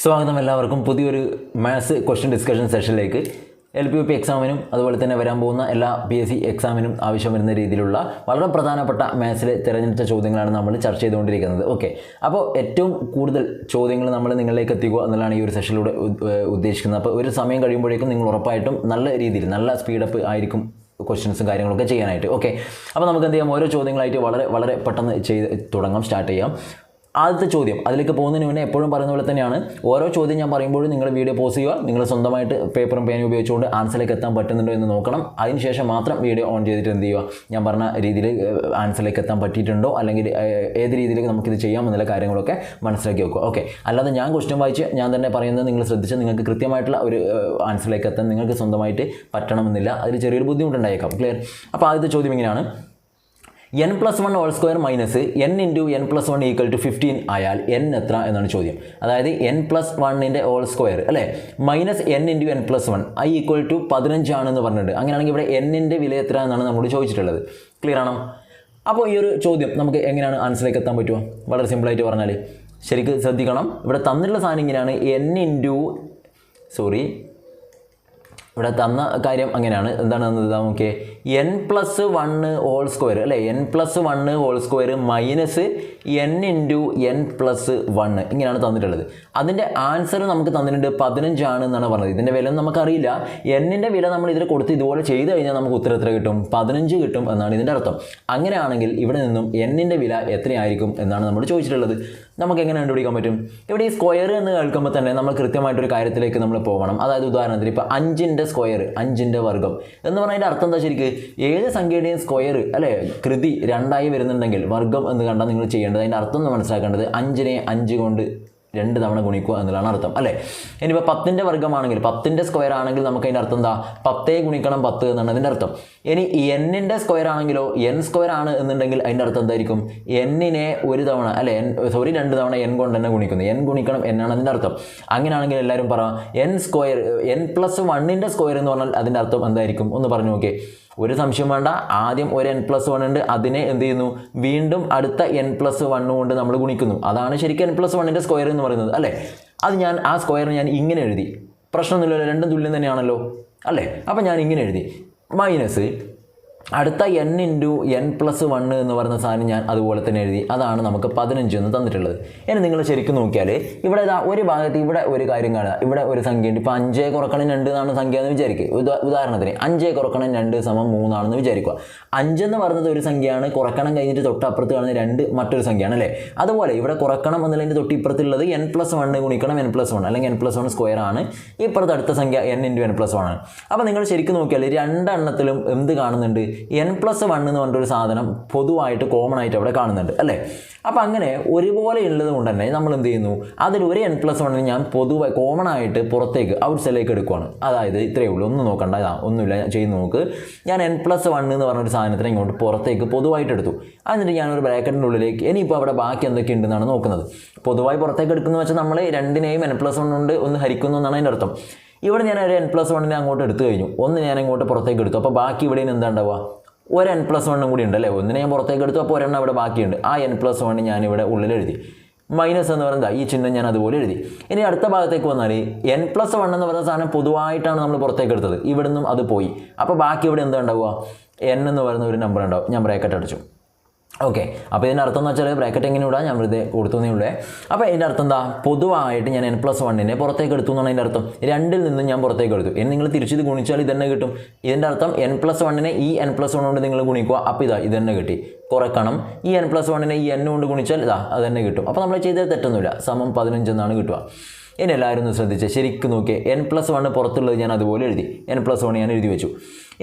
സ്വാഗതം എല്ലാവർക്കും. പുതിയൊരു മാത്സ് ക്വസ്റ്റ്യൻ ഡിസ്കഷൻ സെഷനിലേക്ക് എൽ പി യു പി എക്സാമിനും അതുപോലെ തന്നെ വരാൻ പോകുന്ന എല്ലാ പി എസ് സി എക്സാമിനും ആവശ്യം വരുന്ന രീതിയിലുള്ള വളരെ പ്രധാനപ്പെട്ട മാത്സിലെ തിരഞ്ഞെടുത്ത ചോദ്യങ്ങളാണ് നമ്മൾ ചർച്ച ചെയ്തുകൊണ്ടിരിക്കുന്നത്. ഓക്കെ അപ്പോൾ ഏറ്റവും കൂടുതൽ ചോദ്യങ്ങൾ നമ്മൾ നിങ്ങളിലേക്ക് എത്തിക്കുക എന്നുള്ളതാണ് ഈ ഒരു സെഷനിലൂടെ ഉദ്ദേശിക്കുന്നത്. അപ്പോൾ ഒരു സമയം കഴിയുമ്പോഴേക്കും നിങ്ങൾ ഉറപ്പായിട്ടും നല്ല രീതിയിൽ നല്ല സ്പീഡപ്പ് ആയിരിക്കും ക്വസ്റ്റ്യൻസും കാര്യങ്ങളൊക്കെ ചെയ്യാനായിട്ട്. ഓക്കെ അപ്പോൾ നമുക്ക് എന്ത് ചെയ്യാം? ഓരോ ചോദ്യങ്ങളായിട്ട് വളരെ വളരെ പെട്ടെന്ന് ചെയ്ത് തുടങ്ങാം. സ്റ്റാർട്ട് ചെയ്യാം. ആദ്യത്തെ ചോദ്യം. അതിലേക്ക് പോകുന്നതിന് മുന്നേ എപ്പോഴും പറയുന്ന പോലെ തന്നെയാണ് ഓരോ ചോദ്യം ഞാൻ പറയുമ്പോഴും നിങ്ങൾ വീഡിയോ പോസ് ചെയ്യുക നിങ്ങൾ സ്വന്തമായിട്ട് പേപ്പറും പേനും ഉപയോഗിച്ചുകൊണ്ട് ആൻസറിലേക്ക് എത്താൻ പറ്റുന്നുണ്ടോ എന്ന് നോക്കണം. അതിനുശേഷം മാത്രം വീഡിയോ ഓൺ ചെയ്തിട്ട് എന്ത് ചെയ്യുക? ഞാൻ പറഞ്ഞ രീതിയിൽ ആൻസറിലേക്ക് എത്താൻ പറ്റിയിട്ടുണ്ടോ? അല്ലെങ്കിൽ ഏത് രീതിയിലേക്ക് നമുക്കിത് ചെയ്യാമെന്നുള്ള കാര്യങ്ങളൊക്കെ മനസ്സിലാക്കി വെക്കുക. ഓക്കെ അല്ലാതെ ഞാൻ ക്വസ്റ്റ്യൻ വായിച്ച് ഞാൻ തന്നെ പറയുന്നത് നിങ്ങൾ ശ്രദ്ധിച്ച് നിങ്ങൾക്ക് കൃത്യമായിട്ടുള്ള ഒരു ആൻസറിലേക്ക് എത്താൻ നിങ്ങൾക്ക് സ്വന്തമായിട്ട് പറ്റണമെന്നില്ല. അതിൽ ചെറിയൊരു ബുദ്ധിമുട്ടുണ്ടായേക്കാം. ക്ലിയർ അപ്പോൾ ആദ്യത്തെ ചോദ്യം ഇങ്ങനെയാണ്. N plus one whole square minus N into N plus one equal to fifteen ആയാൽ എൻ എത്ര എന്നാണ് ചോദ്യം. അതായത് എൻ പ്ലസ് വണ്ണിന്റെ ഓൾ സ്ക്വയർ അല്ലേ? Minus N into N plus one I equal to പതിനഞ്ചാണെന്ന് പറഞ്ഞിട്ട് അങ്ങനെയാണെങ്കിൽ ഇവിടെ എന്നിന്റെ വില എത്ര എന്നാണ് നമ്മോട് ചോദിച്ചിട്ടുള്ളത്. ക്ലിയർ ആണോ? അപ്പോൾ ഈ ഒരു ചോദ്യം നമുക്ക് എങ്ങനെയാണ് ആൻസറിലേക്ക് എത്താൻ പറ്റുമോ വളരെ സിമ്പിളായിട്ട് പറഞ്ഞാൽ ശരിക്കും ശ്രദ്ധിക്കണം. ഇവിടെ തന്നിട്ടുള്ള സാധനം ഇങ്ങനെയാണ്. എൻ ഇന്റു സോറി ഇവിടെ തന്ന കാര്യം അങ്ങനെയാണ്. എന്താണ് തന്നത് നമുക്ക് N plus one whole square അല്ലേ? N plus one whole square minus N into N plus one ഇങ്ങനെയാണ് തന്നിട്ടുള്ളത്. അതിന്റെ ആൻസർ നമുക്ക് തന്നിട്ടുണ്ട് പതിനഞ്ചാണ് എന്നാണ് പറഞ്ഞത്. ഇതിന്റെ വില നമുക്കറിയില്ല. എന്നിന്റെ വില നമ്മൾ ഇതിൽ കൊടുത്ത് ഇതുപോലെ ചെയ്ത് കഴിഞ്ഞാൽ നമുക്ക് ഉത്തരം എത്ര കിട്ടും? പതിനഞ്ച് കിട്ടും എന്നാണ് ഇതിന്റെ അർത്ഥം. അങ്ങനെയാണെങ്കിൽ ഇവിടെ നിന്നും എന്നിന്റെ വില എത്രയായിരിക്കും എന്നാണ് നമ്മൾ ചോദിച്ചിട്ടുള്ളത്. നമുക്ക് എങ്ങനെ കണ്ടുപിടിക്കാൻ പറ്റും? ഇവിടെ ഈ സ്ക്വയർ എന്ന് കേൾക്കുമ്പോൾ തന്നെ നമ്മൾ കൃത്യമായിട്ടൊരു കാര്യത്തിലേക്ക് നമ്മൾ പോകണം അതായത് ഉദാഹരണത്തിന് ഇപ്പോൾ അഞ്ചിന്റെ സ്ക്വയർ അഞ്ചിന്റെ വർഗം എന്ന് പറഞ്ഞാൽ അതിന്റെ അർത്ഥം എന്താ ശരിക്ക്? ഏത് സംഖ്യയുടെയും സ്ക്വയർ അല്ലേ? കൃതി രണ്ടായി വരുന്നുണ്ടെങ്കിൽ വർഗം എന്ന് കണ്ടാൽ നിങ്ങൾ ചെയ്യേണ്ടത് അതിന്റെ അർത്ഥം ഒന്ന് മനസ്സിലാക്കേണ്ടത് അഞ്ചിനെ അഞ്ച് കൊണ്ട് രണ്ട് തവണ ഗുണിക്കുക എന്നുള്ളതാണ് അർത്ഥം അല്ലേ? ഇനിയിപ്പോൾ പത്തിന്റെ വർഗമാണെങ്കിൽ പത്തിന്റെ സ്ക്വയർ ആണെങ്കിൽ നമുക്ക് അതിന്റെ അർത്ഥം എന്താ? പത്തേ ഗുണിക്കണം പത്ത് എന്നാണ് അതിന്റെ അർത്ഥം. ഇനി എന്നിന്റെ സ്ക്വയർ ആണെങ്കിലോ എൻ സ്ക്വയർ ആണ് എന്നുണ്ടെങ്കിൽ അതിന്റെ അർത്ഥം എന്തായിരിക്കും? എന്നിനെ ഒരു തവണ അല്ലെ എൻ സോറി രണ്ട് തവണ എൻ കൊണ്ട് തന്നെ ഗുണിക്കുന്നു. എൻ ഗുണിക്കണം എന്നാണ് അതിന്റെ അർത്ഥം. അങ്ങനെയാണെങ്കിൽ എല്ലാവരും പറ എൻ സ്ക്വയർ എൻ പ്ലസ് വണ്ണിന്റെ സ്ക്വയർ എന്ന് പറഞ്ഞാൽ അതിന്റെ അർത്ഥം എന്തായിരിക്കും? ഒന്ന് പറഞ്ഞു നോക്കേ ഒരു സംശയം വേണ്ട. ആദ്യം ഒരു എൻ പ്ലസ് വൺ ഉണ്ട്. അതിനെ എന്ത് ചെയ്യുന്നു? വീണ്ടും അടുത്ത എൻ പ്ലസ് വൺ കൊണ്ട് നമ്മൾ ഗുണിക്കുന്നു. അതാണ് ശരിക്കും എൻ പ്ലസ് വണ്ണിന്റെ സ്ക്വയർ എന്ന് പറയുന്നത് അല്ലേ? അത് ഞാൻ ആ സ്ക്വയർ ഞാൻ ഇങ്ങനെ എഴുതി. പ്രശ്നമൊന്നുമില്ലല്ലോ. രണ്ടും തുല്യം തന്നെയാണല്ലോ അല്ലേ? അപ്പം ഞാൻ ഇങ്ങനെ എഴുതി. മൈനസ് അടുത്ത N into N plus one എന്ന് പറയുന്ന സാധനം ഞാൻ അതുപോലെ തന്നെ എഴുതി. അതാണ് നമുക്ക് പതിനഞ്ച് എന്ന് തന്നിട്ടുള്ളത്. ഇനി നിങ്ങൾ ശരിക്കും നോക്കിയാൽ ഇവിടെ ഇതാ ഒരു ഭാഗത്ത് ഇവിടെ ഒരു കാര്യം കാണുക. ഇവിടെ ഒരു സംഖ്യ ഉണ്ട്. ഇപ്പോൾ അഞ്ചേ കുറക്കണം രണ്ട് എന്നാണ് സംഖ്യ എന്ന് വിചാരിക്കുക ഉദാ- ഉദാഹരണത്തിന് അഞ്ചേ കുറക്കണം രണ്ട് സമം മൂന്നാണെന്ന് വിചാരിക്കുക. അഞ്ചെന്ന് പറയുന്നത് ഒരു സംഖ്യയാണ്. കുറക്കണം കഴിഞ്ഞിട്ട് തൊട്ടപ്പുറത്ത് കാണുന്ന രണ്ട് മറ്റൊരു സംഖ്യയാണ് അല്ലേ? അതുപോലെ ഇവിടെ കുറക്കണം എന്നുള്ളതിന്റെ തൊട്ടിപ്പുറത്തുള്ളത് എൻ പ്ലസ് വൺ ഗുണിക്കണം എൻ പ്ലസ് വൺ അല്ലെങ്കിൽ എൻ പ്ലസ് വൺ സ്ക്വയർ ആണ്. ഇപ്പുറത്ത് അടുത്ത സംഖ്യ N into N plus one ആണ്. അപ്പോൾ നിങ്ങൾ ശരിക്കും നോക്കിയാൽ രണ്ടെണ്ണത്തിലും എന്ത് കാണുന്നുണ്ട്? എൻ പ്ലസ് വൺ എന്ന് പറഞ്ഞിട്ടൊരു സാധനം പൊതുവായിട്ട് കോമൺ ആയിട്ട് അവിടെ കാണുന്നുണ്ട് അല്ലേ? അപ്പോൾ അങ്ങനെ ഒരുപോലെ ഉള്ളത് കൊണ്ട് തന്നെ നമ്മൾ എന്ത് ചെയ്യുന്നു? അതിൽ ഒരു എൻ പ്ലസ് വണ്ണിന് ഞാൻ പൊതുവായി കോമൺ ആയിട്ട് പുറത്തേക്ക് ഔട്ട് സൈഡിലേക്ക് എടുക്കുവാണ്. അതായത് ഇത്രയേ ഉള്ളൂ. ഒന്നും നോക്കണ്ട. ഇതാ ഒന്നുമില്ല. ചെയ്ത് നോക്ക്. ഞാൻ എൻ പ്ലസ് വൺ എന്ന് പറഞ്ഞൊരു സാധനത്തിനെ ഇങ്ങോട്ട് പുറത്തേക്ക് പൊതുവായിട്ട് എടുത്തു. എന്നിട്ട് ഞാനൊരു ബ്രാക്കറ്റിന്റെ ഉള്ളിലേക്ക് ഇനിയിപ്പോൾ അവിടെ ബാക്കി എന്തൊക്കെ ഉണ്ടെന്നാണ് നോക്കുന്നത്. പൊതുവായി പുറത്തേക്ക് എടുക്കുന്നത് വെച്ചാൽ നമ്മൾ രണ്ടിനെയും എൻ പ്ലസ് വൺ കൊണ്ട് ഒന്ന് ഹരിക്കുന്നു എന്നാണ് അതിന്റെ അർത്ഥം. ഇവിടെ ഞാൻ ഒരു എൻ പ്ലസ് വണ്ണിനെ അങ്ങോട്ട് എടുത്തു കഴിഞ്ഞു. ഒന്ന് ഞാൻ ഇങ്ങോട്ട് പുറത്തേക്ക് എടുത്തു. അപ്പോൾ ബാക്കി ഇവിടെ നിന്ന് എന്താ ഉണ്ടാവുക? ഒരു എൻ പ്ലസ് വണ്ണും കൂടി ഉണ്ടല്ലേ? ഒന്നിനെ ഞാൻ പുറത്തേക്ക് എടുത്തു. അപ്പോൾ ഒരെണ്ണം അവിടെ ബാക്കിയുണ്ട്. ആ എൻ പ്ലസ് വണ്ണ് ഞാൻ ഇവിടെ ഉള്ളിൽ എഴുതി. മൈനസ് എന്ന് പറയുന്നത് ഈ ചിഹ്നം ഞാൻ അതുപോലെ എഴുതി. ഇനി അടുത്ത ഭാഗത്തേക്ക് വന്നാൽ എൻ പ്ലസ് വൺ എന്ന് പറയുന്ന സാധനം പൊതുവായിട്ടാണ് നമ്മൾ പുറത്തേക്ക് എടുത്തത്. ഇവിടുന്നും അത് പോയി. അപ്പോൾ ബാക്കി ഇവിടെ എന്താ ഉണ്ടാവുക? എൻ എന്ന് പറയുന്ന ഒരു നമ്പർ ഉണ്ടാവും. ഞാൻ ബ്രേക്കറ്റ് അടച്ചു. ഓക്കെ അപ്പോൾ ഇതിന്റെ അർത്ഥം എന്ന് വെച്ചാൽ ബ്രാക്കറ്റ് എങ്ങനെ ഇടാം ഞാൻ വെറുതെ കൊടുത്തതേ ഉള്ളേ. അപ്പോൾ ഇതിന്റെ അർത്ഥം എന്താ? പൊതുവായിട്ട് ഞാൻ എൻ പ്ലസ് വണ്ണിനെ പുറത്തേക്ക് എടുത്തു എന്നാണ് അതിന്റെ അർത്ഥം. രണ്ടിൽ നിന്നും ഞാൻ പുറത്തേക്ക് എടുത്തു. ഇനി നിങ്ങൾ തിരിച്ചിത് ഗുണിച്ചാൽ ഇത് തന്നെ കിട്ടും. ഇതിന്റെ അർത്ഥം എൻ പ്ലസ് വണ്ണിനെ ഈ എൻ പ്ലസ് വൺ കൊണ്ട് നിങ്ങൾ ഗുണിക്കുക അപ്പോൾ ഇതാ ഇത് തന്നെ കിട്ടി. കുറക്കണം. ഈ എൻ പ്ലസ് വണ്ണിനെ ഈ എൻ കൊണ്ട് ഗുണിച്ചാൽ ഇതാ അത് തന്നെ കിട്ടും. അപ്പോൾ നമ്മൾ ചെയ്തത് തെറ്റൊന്നുമില്ല. സമം പതിനഞ്ച് എന്നാണ് കിട്ടുക. ഇനി എല്ലാവരും ഒന്ന് ശ്രദ്ധിച്ച്. ശരിക്കും നോക്കിയേ. എൻ പ്ലസ് വണ്ണ് പുറത്തുള്ളത് ഞാൻ അതുപോലെ എഴുതി. എൻ പ്ലസ് വൺ ഞാൻ എഴുതി വെച്ചു.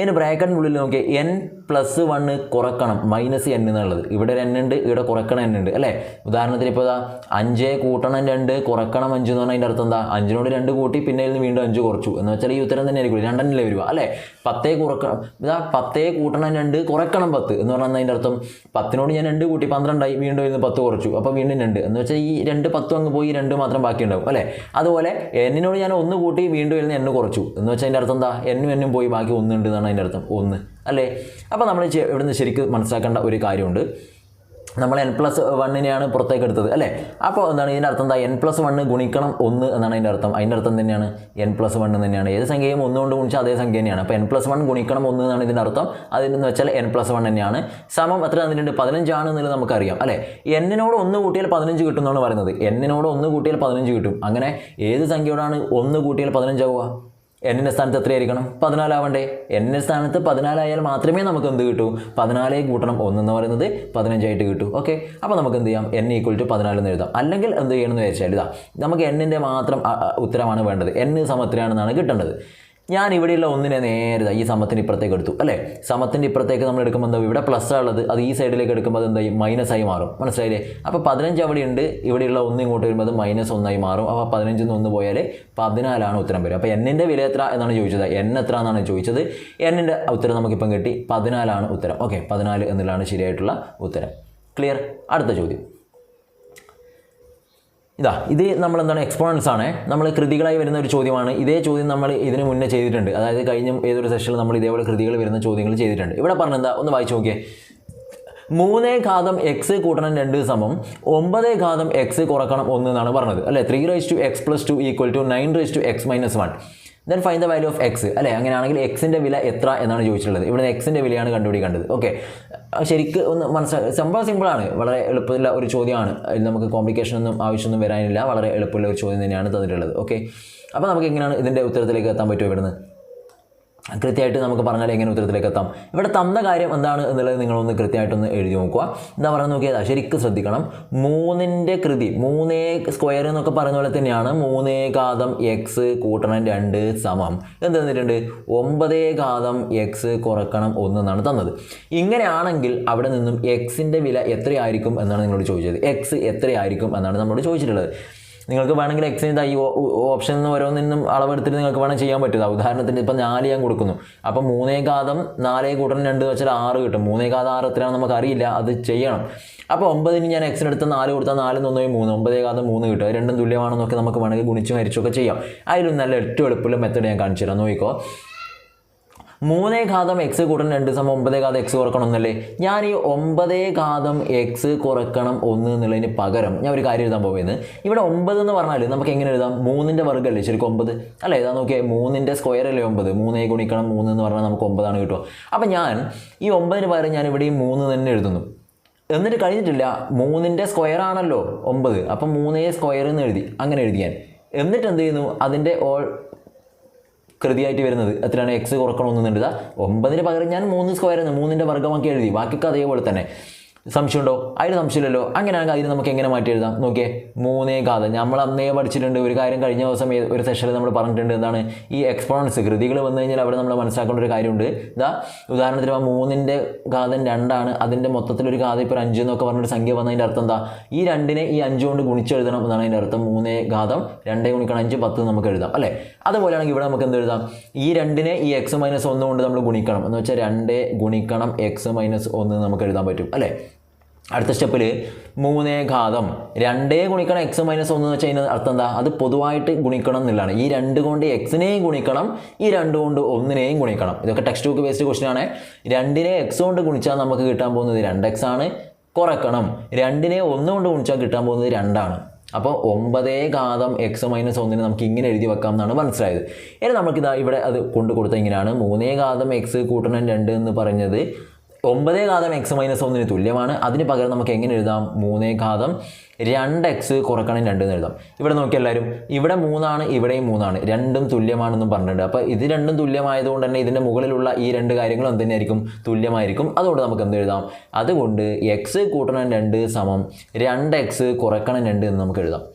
ഇനി ബ്രാക്കറ്റിനുള്ളിൽ നോക്കിയേ എൻ പ്ലസ് വണ്ണ് കുറക്കണം മൈനസ് എൻ എന്നുള്ളത്. ഇവിടെ ഒരു എൻ ഉണ്ട് ഇവിടെ കുറക്കണം എൻ ഉണ്ട് അല്ലേ? ഉദാഹരണത്തിന് ഇപ്പോൾ ഇതാ അഞ്ച് കൂട്ടണം രണ്ട് കുറക്കണം അഞ്ച് എന്ന് പറഞ്ഞാൽ അതിന്റെ അർത്ഥം എന്താ? അഞ്ചിനോട് രണ്ട് കൂട്ടി പിന്നെ ഇതിൽ വീണ്ടും അഞ്ച് കുറച്ചു. എന്ന് വെച്ചാൽ ഈ ഉത്തരം തന്നെ ആയിരിക്കും. രണ്ടെണ്ണല്ലേ വരിക അല്ലേ? പത്തേ കുറക്കണം ഇതാ പത്തേ കൂട്ടണം രണ്ട് കുറക്കണം പത്ത് എന്ന് പറഞ്ഞാൽ അതിന്റെ അർത്ഥം. പത്തിനോട് ഞാൻ രണ്ട് കൂട്ടി പന്ത്രണ്ടായി വീണ്ടും ഇന്ന് പത്ത് കുറച്ചു. അപ്പോൾ വീണ്ടും രണ്ട്. എന്ന് വെച്ചാൽ ഈ രണ്ട് പത്തും അങ്ങ് പോയി രണ്ട് മാത്രം ബാക്കി ഉണ്ടാവും അല്ലേ? അതുപോലെ എന്നിനോട് ഞാൻ ഒന്ന് കൂട്ടി വീണ്ടും ഇന്ന് എണ്ണ് കുറച്ചു. എന്ന് വെച്ചാൽ അതിന്റെ അർത്ഥം എന്താ? എന്നും എന്നും പോയി ബാക്കി ഒന്നുണ്ട് എന്നാണ് അതിന്റെ അർത്ഥം. ഒന്ന്. അല്ലേ? അപ്പോൾ നമ്മൾ ഇവിടുന്ന് ശരിക്കും മനസ്സിലാക്കേണ്ട ഒരു കാര്യമുണ്ട്. നമ്മൾ എൻ പ്ലസ് വണ്ണിനെയാണ് പുറത്തേക്ക് എടുത്തത് അല്ലേ? അപ്പോൾ എന്താണ് ഇതിന്റെ അർത്ഥം? എന്താ എൻ പ്ലസ് വണ്ണ് ഗുണിക്കണം ഒന്ന് എന്നാണ് അതിന്റെ അർത്ഥം. അതിന്റെ അർത്ഥം തന്നെയാണ് എൻ പ്ലസ് വണ്ണ് തന്നെയാണ്. ഏത് സംഖ്യയും ഒന്ന് കൊണ്ട് ഗുണിച്ചാൽ അതേ സംഖ്യ തന്നെയാണ്. അപ്പോൾ എൻ പ്ലസ് വൺ ഗുണിക്കണം ഒന്ന് എന്നാണ് ഇതിന്റെ അർത്ഥം. അതിനെന്ന് വെച്ചാൽ എൻ പ്ലസ് വൺ തന്നെയാണ്. സമം എത്ര തന്നിട്ടുണ്ട്? പതിനഞ്ചാണ് എന്നുള്ളത് നമുക്കറിയാം അല്ലേ? എന്നിനോട് ഒന്ന് കൂട്ടിയാൽ പതിനഞ്ച് കിട്ടും എന്നാണ് പറയുന്നത്. എന്നിനോട് ഒന്ന് കൂട്ടിയാൽ പതിനഞ്ച് കിട്ടും. അങ്ങനെ ഏത് സംഖ്യയോടാണ് ഒന്ന് കൂട്ടിയാൽ പതിനഞ്ചാവുക എന്നിന്റെ സ്ഥാനത്ത് എത്രയായിരിക്കണം? പതിനാലാവണ്ടേ. എന്നിന്റെ സ്ഥാനത്ത് പതിനാലായാൽ മാത്രമേ നമുക്ക് എന്ത് കിട്ടൂ? പതിനാലേ കൂട്ടണം ഒന്നെന്ന് പറയുന്നത് പതിനഞ്ചായിട്ട് കിട്ടൂ. ഓക്കെ? അപ്പോൾ നമുക്ക് എന്ത് ചെയ്യാം? എൻ ഈക്വൽ ടു പതിനാലെന്ന് എഴുതാം. അല്ലെങ്കിൽ എന്ത് ചെയ്യണമെന്ന് വെച്ചാൽ ഇതാ നമുക്ക് എന്നിന്റെ മാത്രം ഉത്തരമാണ് വേണ്ടത്. എന്ന് സമത്രയാണെന്നാണ് കിട്ടേണ്ടത്. ഞാൻ ഇവിടെയുള്ള ഒന്നിനെ നേരെ ഈ സമത്തിന്റെ ഇപ്പുറത്തേക്ക് എടുത്തു അല്ലേ? സമത്തിന്റെ ഇപ്പുറത്തേക്ക് നമ്മൾ എടുക്കുമ്പോൾ എന്താ ഇവിടെ പ്ലസ് ഉള്ളത് അത് ഈ സൈഡിലേക്ക് എടുക്കുമ്പോൾ അത് എന്തായി മൈനസ് ആയി മാറും. മനസ്സിലായില്ലേ? അപ്പോൾ പതിനഞ്ച് അവിടെ ഉണ്ട് ഇവിടെയുള്ള ഒന്ന് ഇങ്ങോട്ട് വരുമ്പോൾ അത് മൈനസ് ഒന്നായി മാറും. അപ്പോൾ പതിനഞ്ചിൽ നിന്ന് ഒന്ന് പോയാൽ പതിനാലാണ് ഉത്തരം വരും അപ്പോൾ എന്നിന്റെ വില എത്ര എന്നാണ് ചോദിച്ചത്? എൻ എത്ര എന്നാണ് ചോദിച്ചത്? എന്നിന്റെ ഉത്തരം നമുക്കിപ്പം കിട്ടി പതിനാലാണ് ഉത്തരം. ഓക്കെ പതിനാല് എന്നുള്ളതാണ് ശരിയായിട്ടുള്ള ഉത്തരം. ക്ലിയർ അടുത്ത ചോദ്യം. ഇതാ ഇത് നമ്മൾ എന്താണ് എക്സ്പോണൻസ് ആണ്. നമ്മൾ കൃതികളായി വരുന്ന ഒരു ചോദ്യമാണ്. ഇതേ ചോദ്യം നമ്മൾ ഇതിന് മുന്നേ ചെയ്തിട്ടുണ്ട്. അതായത് കഴിഞ്ഞ ഏതൊരു സെഷനിൽ നമ്മൾ ഇതേപോലെ കൃതികൾ വരുന്ന ചോദ്യങ്ങൾ ചെയ്തിട്ടുണ്ട്. ഇവിടെ പറഞ്ഞെന്താ ഒന്ന് വായിച്ചു നോക്കിയേ. മൂന്നേ ഘാതം എക്സ് കൂട്ടണം രണ്ട് സമം. ഒമ്പതേ ഘാതം എക്സ് കുറക്കണം ഒന്ന് എന്നാണ് പറഞ്ഞത്. അല്ലേ? Three raise to X plus two equal to nine raise to X minus one then find the value of X അല്ലേ? അങ്ങനെയാണെങ്കിൽ എക്സിന്റെ വില എത്ര എന്നാണ് ചോദിച്ചിട്ടുള്ളത്. ഇവിടെ എക്സിന്റെ വിലയാണ് കണ്ടുപിടിക്കേണ്ടത്. ഓക്കെ ശരിക്ക് ഒന്ന് മനസ്സിലാക്കുക സംഭവം സിമ്പിളാണ് വളരെ എളുപ്പമുള്ള ഒരു ചോദ്യമാണ്. നമുക്ക് കോംപ്ലിക്കേഷൻ ഒന്നും ആവശ്യമൊന്നും വരാനില്ല. വളരെ എളുപ്പമുള്ള ഒരു ചോദ്യം തന്നെയാണ് തന്നിട്ടുള്ളത്. ഓക്കെ അപ്പോൾ നമുക്ക് എങ്ങനെയാണ് ഇതിന്റെ ഉത്തരത്തിലേക്ക് എത്താൻ പറ്റുമോ ഇവിടുന്ന്? കൃത്യമായിട്ട് നമുക്ക് പറഞ്ഞാൽ എങ്ങനെ ഉത്തരത്തിലേക്ക് എത്താം? ഇവിടെ തന്ന കാര്യം എന്താണ് എന്നുള്ളത് നിങ്ങളൊന്ന് കൃത്യമായിട്ടൊന്ന് എഴുതി നോക്കുക. എന്താ പറയുക നോക്കിയതാ ശരിക്കും ശ്രദ്ധിക്കണം. മൂന്നിന്റെ കൃതി മൂന്നേ സ്ക്വയർ എന്നൊക്കെ പറയുന്ന പോലെ തന്നെയാണ് മൂന്നേ ഘാതം എക്സ് കൂട്ടണം രണ്ട് സമം. എന്ത് തന്നിട്ടുണ്ട്? ഒമ്പതേ ഘാതം എക്സ് കുറക്കണം ഒന്ന് എന്നാണ് തന്നത്. ഇങ്ങനെയാണെങ്കിൽ അവിടെ നിന്നും എക്സിന്റെ വില എത്രയായിരിക്കും എന്നാണ് നിങ്ങളോട് ചോദിച്ചത്. എക്സ് എത്രയായിരിക്കും എന്നാണ് നമ്മളോട് ചോദിച്ചിട്ടുള്ളത്. നിങ്ങൾക്ക് വേണമെങ്കിൽ എക്സിന് ഈ ഓപ്ഷൻ നിന്ന് ഓരോന്നിനും അളവെടുത്തിട്ട് നിങ്ങൾക്ക് വേണം ചെയ്യാൻ പറ്റുക ഉദാഹരണത്തിന് ഇപ്പം നാല് ഞാൻ കൊടുക്കുന്നു. അപ്പം മൂന്നേ ഘാതം നാലേ കൂട്ടം രണ്ട് വെച്ചാൽ ആറ് കിട്ടും. മൂന്നേ ഘാതം ആറ് എത്രയാണെന്ന് നമുക്ക് അറിയില്ല അത് ചെയ്യണം. അപ്പോൾ ഒമ്പതിന് ഞാൻ എക്സിന് എടുത്ത് നാല് കൊടുത്താൽ നാല് ഒന്നേ മൂന്ന്. ഒമ്പതേ ഘാതം മൂന്ന് കിട്ടും. രണ്ടും തുല്യമാണെന്നൊക്കെ നമുക്ക് വേണമെങ്കിൽ ഗുണിച്ചും ഹരിച്ചൊക്കെ ചെയ്യാം. അതിലും നല്ല ഏറ്റവും എളുപ്പമുള്ള മെത്തേഡ് ഞാൻ കാണിച്ചു തരാം നോക്കിക്കോ. മൂന്നേ ഘാതം എക്സ് കൂട്ടണം രണ്ട് സമയം ഒമ്പതേ ഘാതം എക്സ് കുറക്കണം എന്നല്ലേ ഞാൻ ഈ ഒമ്പതേ ഘാതം എക്സ് കുറക്കണം ഒന്ന് എന്നുള്ളതിന് പകരം ഞാൻ ഒരു കാര്യം എഴുതാൻ പോകുന്നത് ഇവിടെ ഒമ്പത് എന്ന് പറഞ്ഞാൽ നമുക്ക് എങ്ങനെ എഴുതാം? മൂന്നിന്റെ വർഗമല്ലേ ശരിക്കും ഒമ്പത്? അല്ലേ ഇതാ നോക്കിയേ മൂന്നിന്റെ സ്ക്വയർ അല്ലേ ഒമ്പത്? മൂന്നേ ഗുണിക്കണം മൂന്ന് എന്ന് പറഞ്ഞാൽ നമുക്ക് ഒമ്പതാണ് കിട്ടുക. അപ്പം ഞാൻ ഈ ഒമ്പതിന് പകരം ഞാൻ ഇവിടെ ഈ മൂന്ന് തന്നെ എഴുതുന്നു. എന്നിട്ട് കഴിഞ്ഞിട്ടില്ല മൂന്നിന്റെ സ്ക്വയർ ആണല്ലോ ഒമ്പത്. അപ്പം മൂന്നേ സ്ക്വയർ എന്ന് എഴുതി അങ്ങനെ എഴുതി എന്നിട്ട് എന്ത് ചെയ്യുന്നു? അതിന്റെ ഓൾ കൃതിയായിട്ട് വരുന്നത്. എത്രയാണ് എക്സ് കുറക്കണമെന്ന് എഴുതുക ഒമ്പതിന് പകരം ഞാൻ മൂന്ന് സ്ക്വയർ മൂന്നിന്റെ വർഗമാക്കി എഴുതി. ബാക്കിയൊക്കെ അതേപോലെ തന്നെ. സംശയമുണ്ടോ? അതിന് സംശയമില്ലല്ലോ. അങ്ങനെയാണെങ്കിൽ അതിന് നമുക്ക് എങ്ങനെ മാറ്റി എഴുതാം? നോക്കിയേ മൂന്നേ ഘാതം. നമ്മൾ അന്നേ പഠിച്ചിട്ടുണ്ട് ഒരു കാര്യം കഴിഞ്ഞ ദിവസം ഒരു സെഷനിൽ നമ്മൾ പറഞ്ഞിട്ടുണ്ട് എന്താണ്? ഈ എക്സ്പോണൻസ് കൃതികൾ വന്നു കഴിഞ്ഞാൽ അവിടെ നമ്മൾ മനസ്സിലാക്കേണ്ട ഒരു കാര്യമുണ്ട്. ഇതാ ഉദാഹരണത്തിന് ആ മൂന്നിന്റെ കാതം രണ്ടാണ്. അതിന്റെ മൊത്തത്തിലൊരു ഘാതം ഇപ്പോൾ അഞ്ച് എന്നൊക്കെ പറഞ്ഞൊരു സംഖ്യ വന്നതിന്റെ അർത്ഥം എന്താ? ഈ രണ്ടിനെ ഈ അഞ്ച് കൊണ്ട് ഗുണിച്ചെഴുതണം എന്നാണ് അതിന്റെ അർത്ഥം. മൂന്നേ ഘാതം രണ്ടേ ഗുണിക്കണം അഞ്ച് പത്ത് നമുക്ക് എഴുതാം അല്ലേ? അതുപോലെയാണെങ്കിൽ ഇവിടെ നമുക്ക് എന്ത് എഴുതാം? ഈ രണ്ടിനെ ഈ എക്സ് മൈനസ് ഒന്ന് കൊണ്ട് നമ്മൾ ഗുണിക്കണം. എന്ന് വെച്ചാൽ രണ്ടേ ഗുണിക്കണം എക്സ് മൈനസ് ഒന്ന് നമുക്ക് എഴുതാൻ പറ്റും അല്ലേ? അടുത്ത സ്റ്റെപ്പിൽ മൂന്നേ ഘാതം രണ്ടേ ഗുണിക്കണം എക്സ് മൈനസ് ഒന്ന് എന്ന് വെച്ചാൽ അതിന് അർത്ഥം എന്താ? അത് പൊതുവായിട്ട് ഗുണിക്കണം എന്നുള്ളതാണ് ഈ രണ്ട് കൊണ്ട് എക്സിനെയും ഗുണിക്കണം ഈ രണ്ട് കൊണ്ട് ഒന്നിനെയും ഗുണിക്കണം. ഇതൊക്കെ ടെക്സ്റ്റ് ബുക്ക് ബേസ്ഡ് ക്വസ്റ്റൻ ആണ്. രണ്ടിനെ എക്സ് കൊണ്ട് ഗുണിച്ചാൽ നമുക്ക് കിട്ടാൻ പോകുന്നത് രണ്ട് എക്സ് ആണ്. കുറക്കണം. രണ്ടിനെ ഒന്ന് കൊണ്ട് ഗുണിച്ചാൽ കിട്ടാൻ പോകുന്നത് രണ്ടാണ്. അപ്പോൾ ഒമ്പതേ ഘാതം എക്സ് മൈനസ് ഒന്നിന് നമുക്ക് ഇങ്ങനെ എഴുതി വെക്കാം എന്നാണ് മനസ്സിലായത്. ഇനി നമുക്കിതാ ഇവിടെ അത് കൊണ്ട് കൊടുത്ത ഇങ്ങനെയാണ്. മൂന്നേ ഘാതം എക്സ് കൂട്ടണം രണ്ട് എന്ന് പറഞ്ഞത് ഒമ്പതേ ഘാതം എക്സ് മൈനസ് ഒന്നിന് തുല്യമാണ്. അതിന് പകരം നമുക്ക് എങ്ങനെ എഴുതാം? മൂന്നേ ഘാതം. രണ്ട് എക്സ് കുറക്കണം രണ്ട് എന്ന് എഴുതാം. ഇവിടെ നോക്കി എല്ലാവരും ഇവിടെ മൂന്നാണ് ഇവിടെയും മൂന്നാണ്. രണ്ടും തുല്യമാണെന്നും പറഞ്ഞിട്ടുണ്ട്. അപ്പോൾ ഇത് രണ്ടും തുല്യമായതുകൊണ്ട് തന്നെ ഇതിന്റെ മുകളിലുള്ള ഈ രണ്ട് കാര്യങ്ങളും എന്ത് തുല്യമായിരിക്കും. അതുകൊണ്ട് നമുക്ക് എന്ത് എഴുതാം? അതുകൊണ്ട് എക്സ് കൂട്ടണം രണ്ട് സമം രണ്ട് എക്സ് കുറക്കണം രണ്ട് എന്ന് നമുക്ക് എഴുതാം.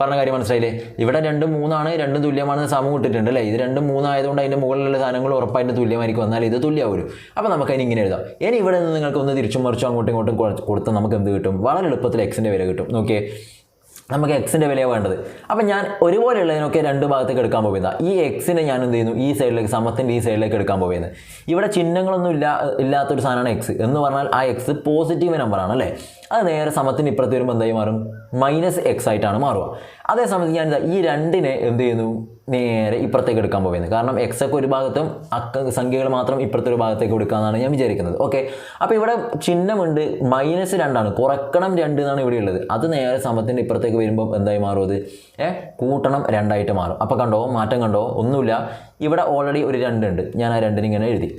പറഞ്ഞ കാര്യം മനസ്സിലായില്ലേ? ഇവിടെ രണ്ടും മൂന്നാണ് രണ്ടും തുല്യമാണെന്ന് സമം കിട്ടിയിട്ടുണ്ട് അല്ലേ? ഇത് രണ്ടും മൂന്നായതുകൊണ്ട് അതിന്റെ മുകളിലുള്ള സാധനങ്ങൾ ഉറപ്പായിട്ട് തുല്യമായിരിക്കും. എന്നാൽ ഇത് തുല്യമാവും അപ്പോൾ നമുക്ക് അതിന് ഇങ്ങനെ എഴുതാം. ഇനി ഇവിടെ നിന്ന് നിങ്ങൾക്ക് ഒന്ന് തിരിച്ചും മറിച്ചും അങ്ങോട്ടും ഇങ്ങോട്ടും കൊടുത്താൽ നമുക്ക് എന്ത് കിട്ടും? വളരെ എളുപ്പത്തിൽ എക്സിന്റെ വില കിട്ടും. നോക്കിയേ. നമുക്ക് എക്സിന്റെ വിലയാണ് വേണ്ടത്. അപ്പം ഞാൻ ഒരുപോലെയുള്ളതിനൊക്കെ രണ്ട് ഭാഗത്തേക്ക് എടുക്കാൻ പോകുന്നത് ഈ എക്സിനെ ഞാൻ എന്ത് ചെയ്യുന്നു? ഈ സൈഡിലേക്ക് സമത്തിന്റെ ഈ സൈഡിലേക്ക് എടുക്കാൻ പോകുന്നത് ഇവിടെ ചിഹ്നങ്ങളൊന്നും ഇല്ല ഇല്ലാത്തൊരു സാധനമാണ് എക്സ് എന്ന് പറഞ്ഞാൽ ആ എക്സ് പോസിറ്റീവ് നമ്പറാണ് അല്ലേ? അത് നേരെ സമത്തിന് ഇപ്പുറത്ത് വരുമ്പോൾ എന്തായി മാറും? മൈനസ് എക്സ് ആയിട്ടാണ് മാറുക. അതേസമയത്ത് ഞാൻ ഈ രണ്ടിനെ എന്ത് ചെയ്യുന്നു? നേരെ ഇപ്പുറത്തേക്ക് എടുക്കാൻ പോകുന്നത് കാരണം എക്സ് ഒക്കെ ഒരു ഭാഗത്തും അക്ക സംഖ്യകൾ മാത്രം ഇപ്പുറത്തെ ഒരു ഭാഗത്തേക്ക് കൊടുക്കാമെന്നാണ് ഞാൻ വിചാരിക്കുന്നത്. ഓക്കെ അപ്പോൾ ഇവിടെ ചിഹ്നമുണ്ട്. മൈനസ് രണ്ടാണ്. കുറക്കണം രണ്ട് എന്നാണ് ഇവിടെ ഉള്ളത്. അത് നേരെ സമത്തിന്റെ ഇപ്പുറത്തേക്ക് വരുമ്പോൾ എന്തായി മാറും അത്? കൂട്ടണം രണ്ടായിട്ട് മാറും. അപ്പോൾ കണ്ടോ? മാറ്റം കണ്ടോ? ഒന്നുമില്ല. ഇവിടെ ഓൾറെഡി ഒരു രണ്ടുണ്ട് ഞാൻ ആ രണ്ടിന് ഇങ്ങനെ എഴുതി.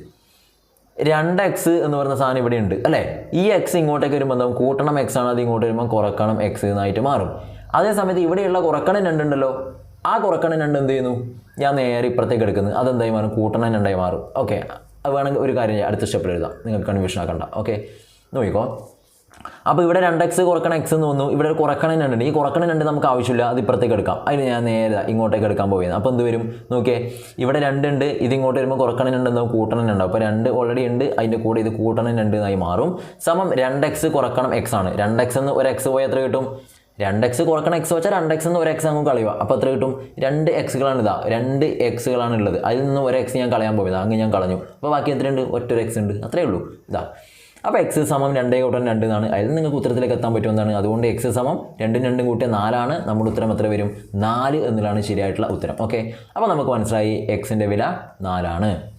രണ്ട് എക്സ് എന്ന് പറയുന്ന സാധനം ഇവിടെ ഉണ്ട്. അല്ലേ? ഈ എക്സ് ഇങ്ങോട്ടേക്ക് വരുമ്പോൾ എന്താവും? കൂട്ടണം എക്സ് ആണ്. അത് ഇങ്ങോട്ട് വരുമ്പോൾ കുറക്കണം എക്സ് എന്നായിട്ട് മാറും. അതേ സമയത്ത് ഇവിടെയുള്ള കുറക്കണം രണ്ടുണ്ടല്ലോ. ആ കുറക്കണം രണ്ട് എന്ത് ചെയ്യുന്നു? ഞാൻ നേരെ ഇപ്പുറത്തേക്ക് എടുക്കുന്നു. അതെന്തായി മാറും? കൂട്ടണം രണ്ടായി മാറും. ഓക്കെ അത് വേണമെങ്കിൽ ഒരു കാര്യം അടുത്ത സ്റ്റെപ്പിൽ എഴുതാം. നിങ്ങൾക്ക് കൺഫ്യൂഷൻ ആക്കണ്ട. ഓക്കെ നോക്കിക്കോ. അപ്പോൾ ഇവിടെ രണ്ട് എക്സ് കുറക്കണം എക്സ് എന്ന് വന്നു. ഇവിടെ കുറക്കണം രണ്ടുണ്ട്. ഈ കുറക്കണം രണ്ട് നമുക്ക് ആവശ്യമില്ല. അത് ഇപ്പുറത്തേക്ക് എടുക്കാം. അതിന് ഞാൻ നേരെ ഇങ്ങോട്ടേക്ക് എടുക്കാൻ പോവുകയാണ്. അപ്പോൾ എന്ത് വരും? നോക്കിയേ. ഇവിടെ രണ്ടുണ്ട് ഇത് ഇങ്ങോട്ട് വരുമ്പോൾ കുറക്കണം രണ്ട് എന്താവും കൂട്ടണം രണ്ടോ അപ്പോൾ രണ്ട് ഓൾറെഡി ഉണ്ട്. അതിന്റെ കൂടെ ഇത് കൂട്ടണം രണ്ട് എന്നായി മാറും. സമം രണ്ട് എക്സ് കുറക്കണം എക്സ് ആണ്. രണ്ട് എക്സ് എന്ന് ഒരു എക്സ് പോയി എത്ര കിട്ടും? രണ്ട് എക്സ് കുറക്കണം എക്സ് വെച്ചാൽ രണ്ട് എക്സ് എന്ന് ഒരു എക്സ് അങ്ങ് കളയുക. അപ്പോൾ എത്ര കിട്ടും? രണ്ട് എക്സുകളാണ് ഇതാ. രണ്ട് എക്സുകളാണ് ഉള്ളത് അതിൽ നിന്ന് ഒരു എക്സ് ഞാൻ കളയാൻ പോയത്. അങ്ങ് ഞാൻ കളഞ്ഞു. അപ്പോൾ ബാക്കി എത്രയുണ്ട് ഒറ്റ ഒരു എക്സ് ഉണ്ട്. അത്രേ ഉള്ളൂ. ഇതാ. അപ്പോൾ എക്സ് സമം രണ്ടേ കൂട്ടം രണ്ട് എന്നാണ്. അതിൽ നിങ്ങൾക്ക് ഉത്തരത്തിലേക്ക് എത്താൻ പറ്റുമെന്നാണ് അതുകൊണ്ട് എക്സ് സമം രണ്ടും രണ്ടും കൂട്ടിയ നാലാണ് നമ്മുടെ ഉത്തരം എത്ര വരും? നാല് എന്നുള്ളതാണ് ശരിയായിട്ടുള്ള ഉത്തരം. ഓക്കെ അപ്പോൾ നമുക്ക് മനസ്സിലായി എക്സിന്റെ വില നാലാണ്.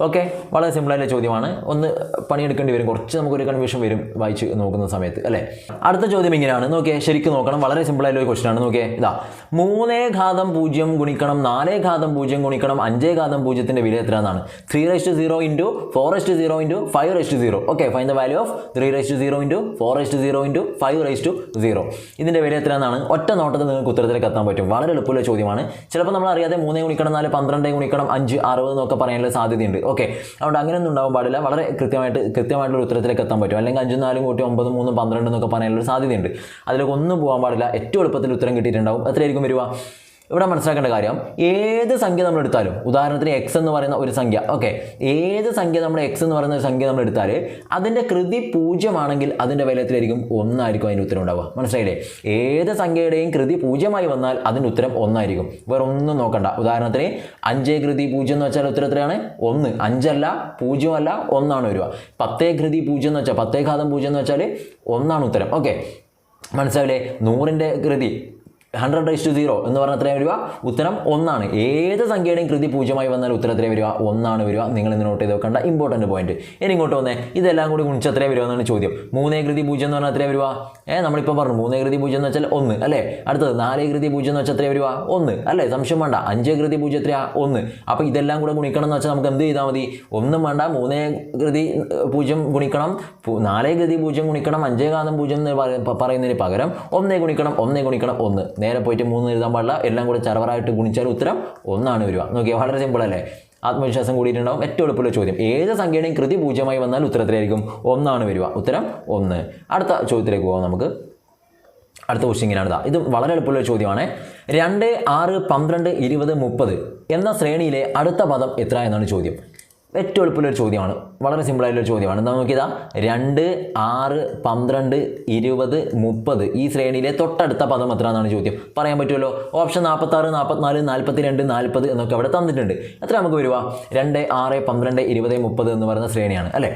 ഓക്കെ വളരെ സിമ്പിളായിട്ടുള്ള ചോദ്യമാണ്. ഒന്ന് പണിയെടുക്കേണ്ടി വരും. കുറച്ച് നമുക്കൊരു കൺഫ്യൂഷൻ വരും വായിച്ച് നോക്കുന്ന സമയത്ത് അല്ലേ? അടുത്ത ചോദ്യം ഇങ്ങനെയാണ്. നോക്കിയേ ശരിക്കും നോക്കണം. വളരെ സിമ്പിളായിട്ടുള്ള ഒരു ക്വസ്റ്റൻ ആണ്. നോക്കിയേ ഇതാ. മൂന്നേ ഘാതം പൂജ്യം ഗുണിക്കണം നാലേ ഘാതം പൂജ്യം ഗുണിക്കണം അഞ്ചേ ഘാതം പൂജ്യത്തിന്റെ വില എത്ര എന്നാണ് three raised zero into four raised zero into five raised zero okay find the value of three raised zero into four raised zero into five raised zero ഇതിന്റെ വില എത്ര എന്നാണ് ഒറ്റ നോട്ടത്തിൽ നിങ്ങൾക്ക് ഉത്തരത്തിലേക്ക് എത്താൻ പറ്റും. വളരെ എളുപ്പമുള്ള ചോദ്യമാണ്. ചിലപ്പോൾ നമ്മൾ അറിയാതെ മൂന്നേ ഗുണിക്കണം നാല് പന്ത്രണ്ടേ ഗുണിക്കണം അഞ്ച് അറുപത് എന്നൊക്കെ പറയാനുള്ള സാധ്യതയുണ്ട്. ഓക്കെ അതുകൊണ്ട് അങ്ങനെയൊന്നും ഉണ്ടാവാൻ പാടില്ല. വളരെ കൃത്യമായിട്ട് കൃത്യമായിട്ടുള്ള ഉത്തരത്തിലേക്ക് എത്താൻ പറ്റും. അല്ലെങ്കിൽ അഞ്ചും നാലും കൂട്ടി ഒമ്പത് മൂന്നും പന്ത്രണ്ട് എന്നൊക്കെ പറയാനുള്ള സാധ്യതയുണ്ട്. അതിലേക്ക് ഒന്നും പോകാൻ പാടില്ല. ഏറ്റവും എളുപ്പത്തിൽ ഉത്തരം കിട്ടിയിട്ടുണ്ടാവും. എത്രയായിരിക്കും വരിക ഇവിടെ മനസ്സിലാക്കേണ്ട കാര്യം ഏത് സംഖ്യ നമ്മൾ എടുത്താലും ഉദാഹരണത്തിന് എക്സ് എന്ന് പറയുന്ന ഒരു സംഖ്യ ഓക്കെ ഏത് സംഖ്യ നമ്മൾ എക്സ് എന്ന് പറയുന്ന ഒരു സംഖ്യ നമ്മൾ എടുത്താൽ അതിന്റെ കൃതി പൂജ്യമാണെങ്കിൽ അതിന്റെ വിലയത്തിലായിരിക്കും ഒന്നായിരിക്കും അതിന്റെ ഉത്തരം ഉണ്ടാവുക. മനസ്സിലായില്ലേ? ഏത് സംഖ്യയുടെയും കൃതി പൂജ്യമായി വന്നാൽ അതിന്റെ ഉത്തരം ഒന്നായിരിക്കും. വേറെ ഒന്നും നോക്കണ്ട. ഉദാഹരണത്തിന് അഞ്ചേ കൃതി പൂജ്യം എന്ന് വെച്ചാൽ ഉത്തരം എത്രയാണ്? ഒന്ന്. അഞ്ചല്ല പൂജ്യമല്ല ഒന്നാണ് വരിക. പത്തേ കൃതി പൂജ്യം എന്ന് വെച്ചാൽ പത്തേ ഘാതം പൂജ്യം എന്ന് വെച്ചാൽ ഒന്നാണ് ഉത്തരം. ഓക്കെ മനസ്സിലാവില്ലേ നൂറിന്റെ കൃതി ഹൺഡ്രഡ് റൈസ് ടു സീറോ എന്ന് പറഞ്ഞാൽ എത്രയാണ് വരിക? ഉത്തരം ഒന്നാണ്. ഏത് സംഖ്യയുടെയും കൃതി പൂജ്യമായി വന്നാൽ ഉത്തരം എത്രയാണ് വരിക? ഒന്നാണ് വരിക. നിങ്ങൾ ഇന്ന് നോട്ട് ചെയ്ത് വെക്കേണ്ട. ഇമ്പോർട്ടന്റ് പോയിന്റ് ഇനി ഇങ്ങോട്ട് വന്നേ. ഇതെല്ലാം കൂടി ഗുണിച്ച് എത്രയാണ് വരിക എന്നാണ് ചോദ്യം. മൂന്നേ കൃതി പൂജ്യം എന്ന് പറഞ്ഞാൽ എത്രയാണ് വരിക? ഏ നമ്മളിപ്പോൾ പറഞ്ഞു മൂന്നേ കൃതി പൂജ്യം എന്ന് വെച്ചാൽ ഒന്ന് അല്ലേ? അടുത്തത് നാലേ കൃതി പൂജ്യം എന്ന് വെച്ചാൽ എത്രയാണ് വരിക? ഒന്ന് അല്ലേ? സംശയം വേണ്ട. അഞ്ചേ കൃതി പൂജ്യം എത്രയാ? ഒന്ന്. അപ്പോൾ ഇതെല്ലാം കൂടെ ഗുണിക്കണം എന്ന് വെച്ചാൽ നമുക്ക് എന്ത് ചെയ്താൽ മതി? ഒന്നും വേണ്ട. മൂന്നേ കൃതി പൂജ്യം ഗുണിക്കണം. നാലേ കൃതി പൂജ്യം ഗുണിക്കണം. അഞ്ചേ കാതം പൂജ്യം എന്ന് പറയുന്നതിന് പകരം ഒന്നേ ഗുണിക്കണം. ഒന്നേ ഗുണിക്കണം. ഒന്ന്. നേരെ പോയിട്ട് മൂന്ന് എഴുതാൻ പാടില്ല. എല്ലാം കൂടെ ചറവറായിട്ട് ഗുണിച്ചാൽ ഉത്തരം ഒന്നാണ് വരിക. നോക്കിയാൽ വളരെ സിമ്പിൾ അല്ലേ? ആത്മവിശ്വാസം കൂടിയിട്ടുണ്ടാവും. ഏറ്റവും എളുപ്പമുള്ള ചോദ്യം. ഏത് സംഖ്യയുടെയും കൃതി പൂജ്യമായി വന്നാൽ ഉത്തരത്തിലായിരിക്കും. ഒന്നാണ് വരിക. ഉത്തരം ഒന്ന്. അടുത്ത ചോദ്യത്തിലേക്ക് പോകാം നമുക്ക്. അടുത്ത ക്വസ്റ്റ്യൻ ഇങ്ങനെയാണ് ഇതാ വളരെ എളുപ്പമുള്ള ചോദ്യമാണ്. രണ്ട് ആറ് പന്ത്രണ്ട് ഇരുപത് മുപ്പത് എന്ന ശ്രേണിയിലെ അടുത്ത പദം എത്ര എന്നാണ് ചോദ്യം. ഏറ്റവും എളുപ്പമുള്ളൊരു ചോദ്യമാണ്. വളരെ സിമ്പിളായിട്ടൊരു ചോദ്യമാണ്. എന്താ നോക്കിയതാ രണ്ട് ആറ് പന്ത്രണ്ട് ഇരുപത് മുപ്പത് ഈ ശ്രേണിയിലെ തൊട്ടടുത്ത പദം എത്ര എന്നാണ് ചോദ്യം. പറയാൻ പറ്റുമല്ലോ? ഓപ്ഷൻ നാൽപ്പത്താറ് നാൽപ്പത്തിനാല് നാൽപ്പത്തി രണ്ട് നാൽപ്പത് എന്നൊക്കെ അവിടെ തന്നിട്ടുണ്ട്. എത്ര നമുക്ക് വരുവാ രണ്ട് ആറ് പന്ത്രണ്ട് ഇരുപത് മുപ്പത് എന്ന് പറയുന്ന ശ്രേണിയാണ് അല്ലേ?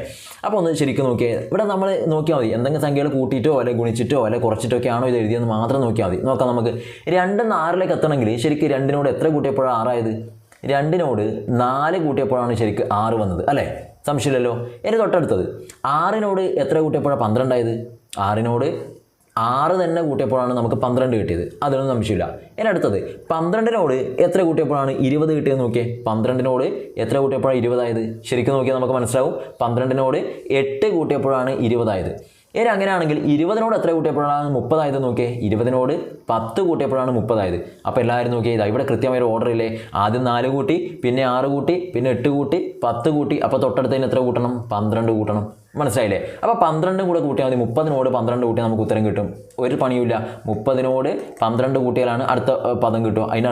അപ്പോൾ ഒന്ന് ശരിക്കും നോക്കിയാൽ ഇവിടെ നമ്മൾ നോക്കിയാൽ മതി. എന്തെങ്കിലും സംഖ്യകൾ കൂട്ടിയിട്ടോ അല്ലെ ഗുണിച്ചിട്ടോ അല്ലെ കുറച്ചിട്ടോ ഒക്കെ ആണോ ഇത് എഴുതിയെന്ന് മാത്രം നോക്കിയാൽ മതി. നോക്കാം നമുക്ക്. രണ്ട് ആറിലേക്ക് എത്തണമെങ്കിൽ ശരിക്കും രണ്ടിനോട് എത്ര കൂട്ടിയപ്പോഴാണ് ആറായത്? രണ്ടിനോട് നാല് കൂട്ടിയപ്പോഴാണ് ശരിക്ക് ആറ് വന്നത് അല്ലേ? സംശയമില്ലല്ലോ. എന്റെ തൊട്ടടുത്തത് ആറിനോട് എത്ര കൂട്ടിയപ്പോഴാണ് പന്ത്രണ്ടായത്? ആറിനോട് ആറ് തന്നെ കൂട്ടിയപ്പോഴാണ് നമുക്ക് പന്ത്രണ്ട് കിട്ടിയത്. അതിനൊന്നും സംശയമില്ല. ഇനി അടുത്തത് പന്ത്രണ്ടിനോട് എത്ര കൂട്ടിയപ്പോഴാണ് ഇരുപത് കിട്ടിയത് നോക്കിയേ? പന്ത്രണ്ടിനോട് എത്ര കൂട്ടിയപ്പോഴാണ് ഇരുപതായത്? ശരിക്കും നോക്കിയാൽ നമുക്ക് മനസ്സിലാവും. പന്ത്രണ്ടിനോട് എട്ട് കൂട്ടിയപ്പോഴാണ് ഇരുപതായത്. ഇനി അങ്ങനെയാണെങ്കിൽ ഇരുപതിനോട് എത്ര കൂട്ടിയപ്പോഴാണ് മുപ്പതായത് നോക്കിയേ? ഇരുപതിനോട് പത്ത് കൂട്ടിയപ്പോഴാണ് മുപ്പതായത്. അപ്പോൾ എല്ലാവരും നോക്കിയേ ഇതാ ഇവിടെ കൃത്യമായ ഓർഡർ ഇല്ലേ? ആദ്യം നാല് കൂട്ടി പിന്നെ ആറ് കൂട്ടി പിന്നെ എട്ട് കൂട്ടി പത്ത് കൂട്ടി. അപ്പോൾ തൊട്ടടുത്തതിന് എത്ര കൂട്ടണം? പന്ത്രണ്ട് കൂട്ടണം. മനസ്സിലായില്ലേ? അപ്പോൾ പന്ത്രണ്ടും കൂടെ കൂട്ടിയാൽ മതി. മുപ്പതിനോട് പന്ത്രണ്ട് കൂട്ടിയാൽ നമുക്ക് ഉത്തരം കിട്ടും. ഒരു പണിയുമില്ല. മുപ്പതിനോട് പന്ത്രണ്ട് കൂട്ടിയാലാണ് അടുത്ത പദം കിട്ടും അതിന്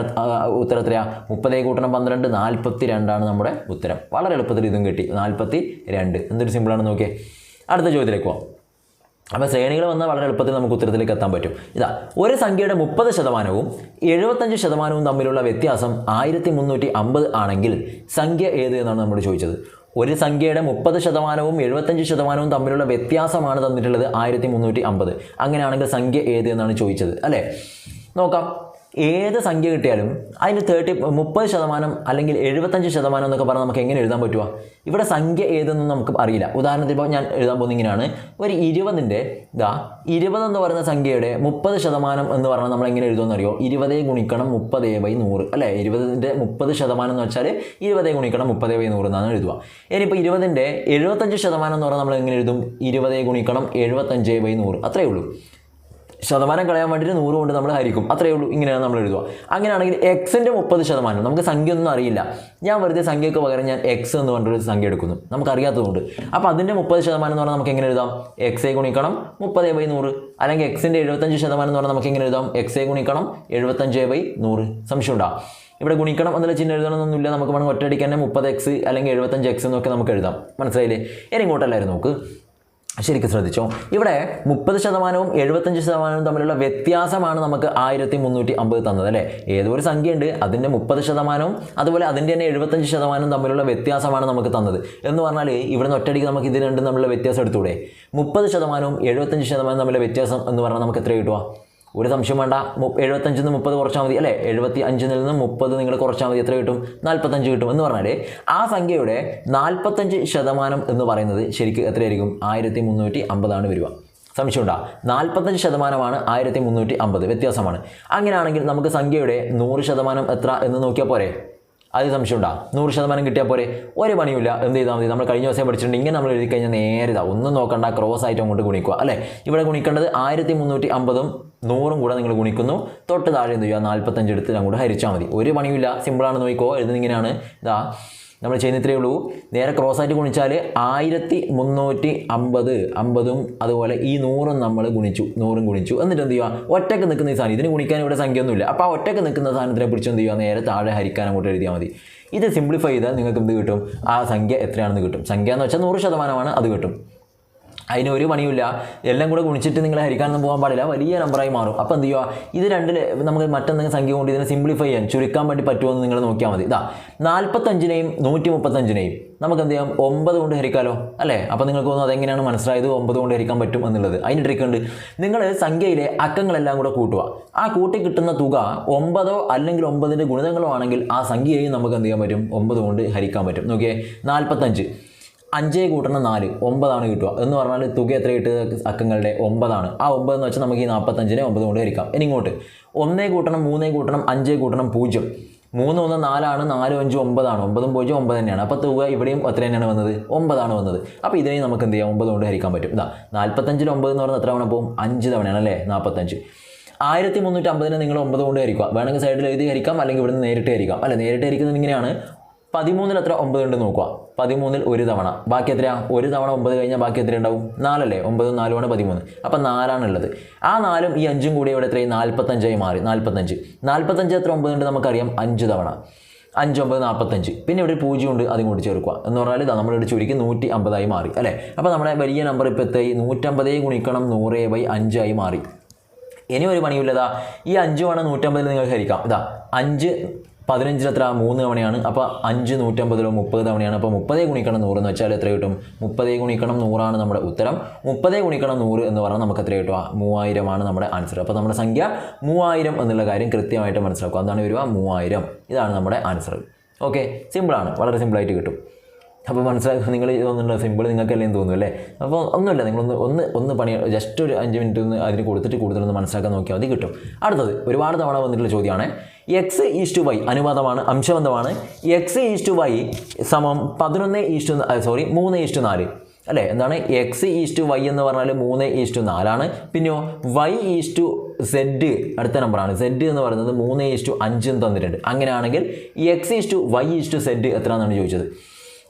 ഉത്തരം എത്രയാ? മുപ്പതേ കൂട്ടണം പന്ത്രണ്ട് നാൽപ്പത്തി രണ്ടാണ് നമ്മുടെ ഉത്തരം. വളരെ എളുപ്പത്തിൽ ഇതും കിട്ടി. നാൽപ്പത്തി രണ്ട് എന്തൊരു സിമ്പിളാണ് നോക്കിയേ. അടുത്ത ചോദ്യത്തിലേക്ക് പോകാം അപ്പോൾ ശ്രേണികൾ വന്നാൽ വളരെ എളുപ്പത്തിൽ നമുക്ക് ഉത്തരത്തിലേക്ക് എത്താൻ പറ്റും. ഇതാ ഒരു സംഖ്യയുടെ മുപ്പത് ശതമാനവും എഴുപത്തഞ്ച് ശതമാനവും തമ്മിലുള്ള വ്യത്യാസം ആയിരത്തി മുന്നൂറ്റി അമ്പത് ആണെങ്കിൽ സംഖ്യ ഏത് എന്നാണ് നമ്മൾ ചോദിച്ചത്. ഒരു സംഖ്യയുടെ മുപ്പത് ശതമാനവും എഴുപത്തഞ്ച് ശതമാനവും തമ്മിലുള്ള വ്യത്യാസമാണ് തന്നിട്ടുള്ളത് ആയിരത്തി മുന്നൂറ്റി അമ്പത് അങ്ങനെയാണെങ്കിൽ സംഖ്യ ഏത് എന്നാണ് ചോദിച്ചത് അല്ലേ? നോക്കാം. ഏത് സംഖ്യ കിട്ടിയാലും അതിന് തേർട്ടി മുപ്പത് ശതമാനം അല്ലെങ്കിൽ എഴുപത്തഞ്ച് ശതമാനം എന്നൊക്കെ പറഞ്ഞാൽ നമുക്ക് എങ്ങനെ എഴുതാൻ പറ്റുക ഇവിടെ സംഖ്യ ഏതെന്നും നമുക്ക് അറിയില്ല. ഉദാഹരണത്തിന് ഇപ്പോൾ ഞാൻ എഴുതാൻ പോകുന്ന ഇങ്ങനെയാണ്. ഒരു ഇരുപതിന്റെ ഇതാ ഇരുപത് എന്ന് പറയുന്ന സംഖ്യയുടെ മുപ്പത് ശതമാനം എന്ന് പറഞ്ഞാൽ നമ്മൾ എങ്ങനെ എഴുതുമെന്ന് അറിയോ? ഇരുപതേ ഗുണിക്കണം മുപ്പതേ ബൈ നൂറ്. അല്ലേ? ഇരുപതിന്റെ മുപ്പത് ശതമാനം എന്ന് വെച്ചാൽ ഇരുപതേ ഗുണിക്കണം മുപ്പതേ ബൈ നൂറ് എന്നാണ് എഴുതുക. ഇനിയിപ്പോൾ ഇരുപതിന്റെ എഴുപത്തഞ്ച് ശതമാനം എന്ന് പറഞ്ഞാൽ നമ്മൾ എങ്ങനെ എഴുതും? ഇരുപതേ ഗുണിക്കണം എഴുപത്തഞ്ച് ബൈ നൂറ്. അത്രയേ ഉള്ളൂ. ശതമാനം കളയാൻ വേണ്ടിയിട്ട് നൂറ് കൊണ്ട് നമ്മൾ ഹരിക്കും. അത്രയേ ഉള്ളൂ. ഇങ്ങനെയാണ് നമ്മൾ എഴുതുക. അങ്ങനെയാണെങ്കിൽ എക്സിന്റെ മുപ്പത് ശതമാനം. നമുക്ക് സംഖ്യ ഒന്നും അറിയില്ല. ഞാൻ വെറുതെ സംഖ്യയ്ക്ക് പകരം ഞാൻ എക്സ് എന്ന് പറഞ്ഞൊരു സംഖ്യ എടുക്കുന്നു. നമുക്ക് അറിയാത്തതുകൊണ്ട് അപ്പോൾ അതിന്റെ മുപ്പത് ശതമാനം എന്ന് പറഞ്ഞാൽ നമുക്ക് എങ്ങനെ എഴുതാം? എക്സ് ഗുണിക്കണം. മുപ്പത് ബൈ നൂറ്. അല്ലെങ്കിൽ എക്സിന്റെ എഴുപത്തഞ്ച് ശതമാനം എന്ന് പറഞ്ഞാൽ നമുക്ക് എങ്ങനെ എഴുതാം? എക്സ് ഗുണിക്കണം. എഴുപത്തഞ്ച് ബൈ നൂറ്. സംശയം ഉണ്ടാകും ഇവിടെ ഗുണിക്കണം എന്നുള്ള ചിഹ്നം എഴുതണമെന്നൊന്നുമില്ല. നമുക്ക് വേണമെങ്കിൽ ഒറ്റയടിക്ക് മുപ്പത് എക്സ് അല്ലെങ്കിൽ എഴുപത്തഞ്ച് എക്സ് എന്നൊക്കെ നമുക്ക് എഴുതാം. മനസ്സിലായില്ലേ? ഇനി ഇങ്ങോട്ടല്ലായിരുന്നു നോക്ക്. ശരിക്കും ശ്രദ്ധിച്ചോ? ഇവിടെ മുപ്പത് ശതമാനവും എഴുപത്തഞ്ച് ശതമാനവും തമ്മിലുള്ള വ്യത്യാസമാണ് നമുക്ക് ആയിരത്തി മുന്നൂറ്റി അമ്പത് തന്നത് അല്ലേ? ഏതോ ഒരു സംഖ്യയുണ്ട്? അതിന്റെ മുപ്പത് ശതമാനവും അതുപോലെ അതിന്റെ തന്നെ എഴുപത്തഞ്ച് ശതമാനവും തമ്മിലുള്ള വ്യത്യാസമാണ് നമുക്ക് തന്നത്. എന്ന് പറഞ്ഞാൽ ഇവിടെ ഒറ്റയടിക്ക് നമുക്ക് ഇത് രണ്ടും തമ്മിലുള്ള വ്യത്യാസം എടുത്തൂടെ? മുപ്പത് ശതമാനവും എഴുപത്തഞ്ച് ശതമാനം തമ്മിലുള്ള വ്യത്യാസം എന്ന് പറഞ്ഞാൽ നമുക്ക് എത്ര കിട്ടുക? ഒരു സംശയം വേണ്ട. എഴുപത്തഞ്ചിൽ നിന്ന് മുപ്പത് കുറച്ചാൽ മതി അല്ലേ? എഴുപത്തി അഞ്ചിൽ നിന്ന് മുപ്പത് നിങ്ങൾ കുറച്ചാൽ മതി. എത്ര കിട്ടും? നാൽപ്പത്തഞ്ച് കിട്ടും എന്ന് പറഞ്ഞാൽ ആ സംഖ്യയുടെ നാൽപ്പത്തഞ്ച് ശതമാനം എന്ന് പറയുന്നത് ശരിക്കും എത്രയായിരിക്കും? ആയിരത്തി മുന്നൂറ്റി അമ്പതാണ് വരിക സംശയമുണ്ടാ നാൽപ്പത്തഞ്ച് ശതമാനമാണ് ആയിരത്തി മുന്നൂറ്റി അമ്പത് വ്യത്യാസമാണ്. അങ്ങനെയാണെങ്കിൽ നമുക്ക് സംഖ്യയുടെ നൂറ് ശതമാനം എത്ര എന്ന് നോക്കിയാൽ പോരെ? അത് സംശയമുണ്ടാ നൂറ് ശതമാനം കിട്ടിയാൽ പോരെ? ഒരു പണിയില്ല എന്ത് ചെയ്താൽ മതി? നമ്മൾ കഴിഞ്ഞ ദിവസം പഠിച്ചിട്ടുണ്ട്. ഇങ്ങനെ നമ്മൾ എഴുതി കഴിഞ്ഞാൽ നേരെ ഇതാ ഒന്നും നോക്കണ്ട. ക്രോസ് ആയിട്ട് അങ്ങോട്ട് ഗുണിക്കുക അല്ലേ? ഇവിടെ ഗുണിക്കേണ്ടത് ആയിരത്തി മുന്നൂറ്റി അമ്പതും നൂറും കൂടെ നിങ്ങൾ ഗുണിക്കുന്നു. തൊട്ട് താഴെ എന്ത് ചെയ്യുക? നാൽപ്പത്തഞ്ച് എടുത്ത് അങ്ങോട്ട് ഹരിച്ചാൽ മതി. ഒരു പണിയില്ല സിമ്പിളാണ് നോക്കിക്കോ. എഴുതുന്നത് ഇങ്ങനെയാണ്. ഇതാ നമ്മൾ ചെയ്യുന്ന ഇത്രയേ ഉള്ളൂ. നേരെ ക്രോസ് ആയിട്ട് ഗുണിച്ചാൽ ആയിരത്തി മുന്നൂറ്റി അമ്പത് അമ്പതും അതുപോലെ ഈ നൂറും നമ്മൾ ഗുണിച്ചു. നൂറും ഗുണിച്ചു. എന്നിട്ട് എന്ത് ചെയ്യുക? ഒറ്റയ്ക്ക് നിൽക്കുന്ന ഈ സാധനം. ഇതിന് ഗുണിക്കാൻ ഇവിടെ സംഖ്യയൊന്നുമില്ല. അപ്പോൾ ആ ഒറ്റയ്ക്ക് നിൽക്കുന്ന സാധനത്തിനെ പിടിച്ച് എന്ത് ചെയ്യുക? നേരെ താഴെ ഹരിക്കാൻ അങ്ങോട്ട് എഴുതിയാൽ മതി. ഇത് സിംപ്ലിഫൈ ചെയ്താൽ നിങ്ങൾക്ക് എന്ത് കിട്ടും? ആ സംഖ്യ എത്രയാണെന്ന് കിട്ടും. സംഖ്യ എന്ന് വെച്ചാൽ നൂറ് ശതമാനമാണ്. അത് കിട്ടും. അതിന് ഒരു പണിയില്ല എല്ലാം കൂടെ ഗുണിച്ചിട്ട് നിങ്ങൾ ഹരിക്കാനൊന്നും പോകാൻ പാടില്ല. വലിയ നമ്പറായി മാറും. അപ്പോൾ എന്ത് ചെയ്യുക ഇത് രണ്ടിൽ നമുക്ക് മറ്റെന്തെങ്കിലും സംഖ്യ കൊണ്ട് ഇതിനെ സിംപ്ലിഫൈ ചെയ്യാൻ ചുരുക്കാൻ വേണ്ടി പറ്റുമോ എന്ന് നിങ്ങൾ നോക്കിയാൽ മതി. ഇതാ നാൽപ്പത്തഞ്ചിനെയും നൂറ്റി മുപ്പത്തഞ്ചിനെയും നമുക്ക് എന്ത് ചെയ്യാം? ഒമ്പത് കൊണ്ട് ഹരിക്കാലോ? അല്ലേ? അപ്പോൾ നിങ്ങൾക്ക് തോന്നുന്നു അതെങ്ങനെയാണ് മനസ്സിലായത്? ഒമ്പത് കൊണ്ട് ഹരിക്കാൻ പറ്റും എന്നുള്ളത്. അതിന് ട്രിക്ക് ഉണ്ട്. നിങ്ങൾ സംഖ്യയിലെ അക്കങ്ങളെല്ലാം കൂടെ കൂട്ടുക. ആ കൂട്ടി കിട്ടുന്ന തുക ഒമ്പതോ അല്ലെങ്കിൽ ഒമ്പതിന്റെ ഗുണിതങ്ങളോ ആണെങ്കിൽ ആ സംഖ്യയെയും നമുക്ക് എന്ത് ചെയ്യാൻ പറ്റും? ഒമ്പത് കൊണ്ട് ഹരിക്കാൻ പറ്റും. നോക്കിയേ നാൽപ്പത്തഞ്ച് അഞ്ചേ കൂട്ടണം നാല് ഒമ്പതാണ് കിട്ടുക. എന്ന് പറഞ്ഞാൽ തുക എത്ര കിട്ടുക? അക്കങ്ങളുടെ ഒമ്പതാണ്. ആ ഒമ്പത് എന്ന് വെച്ചാൽ നമുക്ക് ഈ നാൽപ്പത്തഞ്ചിനെ ഒമ്പത് കൊണ്ട് ഹരിക്കാം. ഇനി ഇങ്ങോട്ട്. ഒന്നേ കൂട്ടണം മൂന്നേ കൂട്ടണം അഞ്ചേ കൂട്ടണം പൂജ്യം. മൂന്ന് ഒന്ന് നാലാണ് നാല് അഞ്ച് ഒമ്പതാണ്. ഒമ്പതും പൂജ്യം ഒമ്പത് തന്നെയാണ്. അപ്പോൾ തുക ഇവിടെയും എത്ര തന്നെയാണ് വന്നത്? ഒമ്പതാണ് വന്നത്. അപ്പോൾ ഇതിനെയും നമുക്ക് എന്ത് ചെയ്യാം? ഒമ്പത് കൊണ്ട് ഹരിക്കാൻ പറ്റും. ഇതാ നാൽപ്പത്തഞ്ചിൽ ഒമ്പത് എന്ന് പറഞ്ഞാൽ എത്ര തവണ പോകും അഞ്ച് തവണയാണ് അല്ലേ? നാൽപ്പത്തഞ്ച് ആയിരത്തി മുന്നൂറ്റി അമ്പതിനെ നിങ്ങൾ ഒമ്പത് കൊണ്ട് ഹരിക്കുക. വേണമെങ്കിൽ സൈഡിൽ എഴുതി ഹരിക്കാം അല്ലെങ്കിൽ ഇവിടുന്ന് നേരിട്ട് ഹരിക്കാം. അല്ല? നേരിട്ട് ഹരിക്കുന്നത് ഇങ്ങനെയാണ്. പതിമൂന്നിൽ എത്ര ഒമ്പത് ഉണ്ട് നോക്കുക. പതിമൂന്നിൽ ഒരു തവണ. ബാക്കി എത്രയാ? ഒരു തവണ ഒമ്പത് കഴിഞ്ഞാൽ ബാക്കി എത്ര ഉണ്ടാവും? നാലല്ലേ? ഒമ്പതും നാലുമാണ് പതിമൂന്ന്. അപ്പം നാലാണുള്ളത്. ആ നാലും ഈ അഞ്ചും കൂടി ഇവിടെ എത്രയും നാൽപ്പത്തഞ്ചായി മാറി. നാൽപ്പത്തഞ്ച് നാൽപ്പത്തഞ്ച് എത്ര ഒമ്പത് ഉണ്ട് നമുക്കറിയാം? അഞ്ച് തവണ. അഞ്ച് ഒമ്പത് നാൽപ്പത്തഞ്ച് പിന്നെ ഇവിടെ പൂജ്യം ഉണ്ട് അതും കൂടി ചേർക്കുക. എന്ന് പറഞ്ഞാൽ ഇതാ നമ്മളിവിടെ ചുരുക്കി നൂറ്റി അമ്പതായി മാറി. അല്ലേ? അപ്പോൾ നമ്മുടെ വലിയ നമ്പർ ഇപ്പോൾ എത്തായി നൂറ്റമ്പതേ ഗുണിക്കണം നൂറേ ബൈ അഞ്ചായി മാറി. ഇനി ഒരു പണിയില്ലതാ ഈ അഞ്ച് വേണം നൂറ്റമ്പതിൽ നിങ്ങൾക്ക് ഹരിക്കാം. ഇതാ അഞ്ച് പതിനഞ്ചിൽ എത്ര? മൂന്ന് തവണയാണ്. അപ്പോൾ അഞ്ച് നൂറ്റമ്പതിലോ മുപ്പത് തവണയാണ്. അപ്പോൾ മുപ്പതേ ഗുണിക്കണം നൂറ് എന്ന് വെച്ചാൽ എത്ര കിട്ടും? മുപ്പതേ ഗുണിക്കണം നൂറാണ് നമ്മുടെ ഉത്തരം. മുപ്പതേ ഗുണിക്കണം നൂറ് എന്ന് പറഞ്ഞാൽ നമുക്ക് എത്ര കിട്ടുക മൂവായിരമാണ് നമ്മുടെ ആൻസർ. അപ്പോൾ നമ്മുടെ സംഖ്യ മൂവായിരം എന്നുള്ള കാര്യം കൃത്യമായിട്ട് മനസ്സിലാക്കുക. അതാണ് വരിക മൂവായിരം. ഇതാണ് നമ്മുടെ ആൻസർ. ഓക്കെ സിമ്പിളാണ് വളരെ സിമ്പിളായിട്ട് കിട്ടും. അപ്പോൾ മനസ്സിലാക്കുക നിങ്ങൾ തോന്നുന്നുണ്ടോ സിമ്പിൾ നിങ്ങൾക്ക് എല്ലാം തോന്നും അല്ലേ? അപ്പോൾ ഒന്നുമില്ല. നിങ്ങളൊന്ന് ഒന്ന് ഒന്ന് പണി ജസ്റ്റ് ഒരു അഞ്ച് മിനിറ്റ് ഒന്ന് അതിന് കൊടുത്തിട്ട് കൂടുതലൊന്ന് മനസ്സിലാക്കാൻ നോക്കിയാൽ മതി കിട്ടും. അടുത്തത് ഒരുപാട് തവണ വന്നിട്ടുള്ള ചോദ്യമാണ്. എക്സ് ഈസ് ടു വൈ അനുപാതമാണ് അംശബന്ധമാണ് എക്സ് ഈസ് ടു വൈ സമം പതിനൊന്ന് ഈസ് ടു സോറി മൂന്ന് ഈസ് ടു നാല് അല്ലേ എന്താണ് എക്സ് ഈസ് ടു വൈ എന്ന് പറഞ്ഞാൽ മൂന്ന് ഈസ് ടു നാലാണ് പിന്നെയോ വൈ ഈസ് ടു സെഡ് അടുത്ത നമ്പറാണ് സെഡ് എന്ന് പറയുന്നത് മൂന്ന് ഈസ് ടു അഞ്ചും തന്നിട്ടുണ്ട് അങ്ങനെയാണെങ്കിൽ X is to Y is to Z എത്രയാണെന്നാണ് ചോദിച്ചത്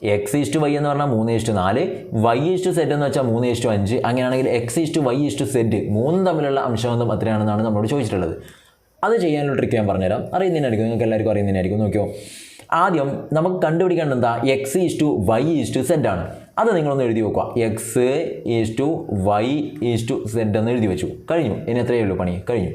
എക്സ് ഈസ് ടു വൈ എന്ന് പറഞ്ഞാൽ മൂന്ന് ഈസ് ടു നാല് വൈ ഈസ് ടു സെഡ് എന്ന് വെച്ചാൽ മൂന്ന് ഈസ് ടു അഞ്ച് അങ്ങനെയാണെങ്കിൽ X is to Y is to Z മൂന്നും തമ്മിലുള്ള അംശബന്ധം എത്രയാണെന്നാണ് നമ്മളോട് ചോദിച്ചിട്ടുള്ളത് അത് ചെയ്യാനുള്ള ട്രിക്ക് ഞാൻ പറഞ്ഞുതരാം. അറിയുന്നതിനായിരിക്കും നിങ്ങൾക്ക് എല്ലാവർക്കും അറിയുന്നതിനായിരിക്കും. നോക്കിയോ? ആദ്യം നമുക്ക് കണ്ടുപിടിക്കേണ്ടത് എന്താ? X is to Y is to Z ആണ്. അത് നിങ്ങളൊന്ന് എഴുതി വെക്കുക. X is to Y is to Z എന്ന് എഴുതി വെച്ചു. കഴിഞ്ഞു. ഇനി എത്രയേ ഉള്ളൂ പണി. കഴിഞ്ഞു.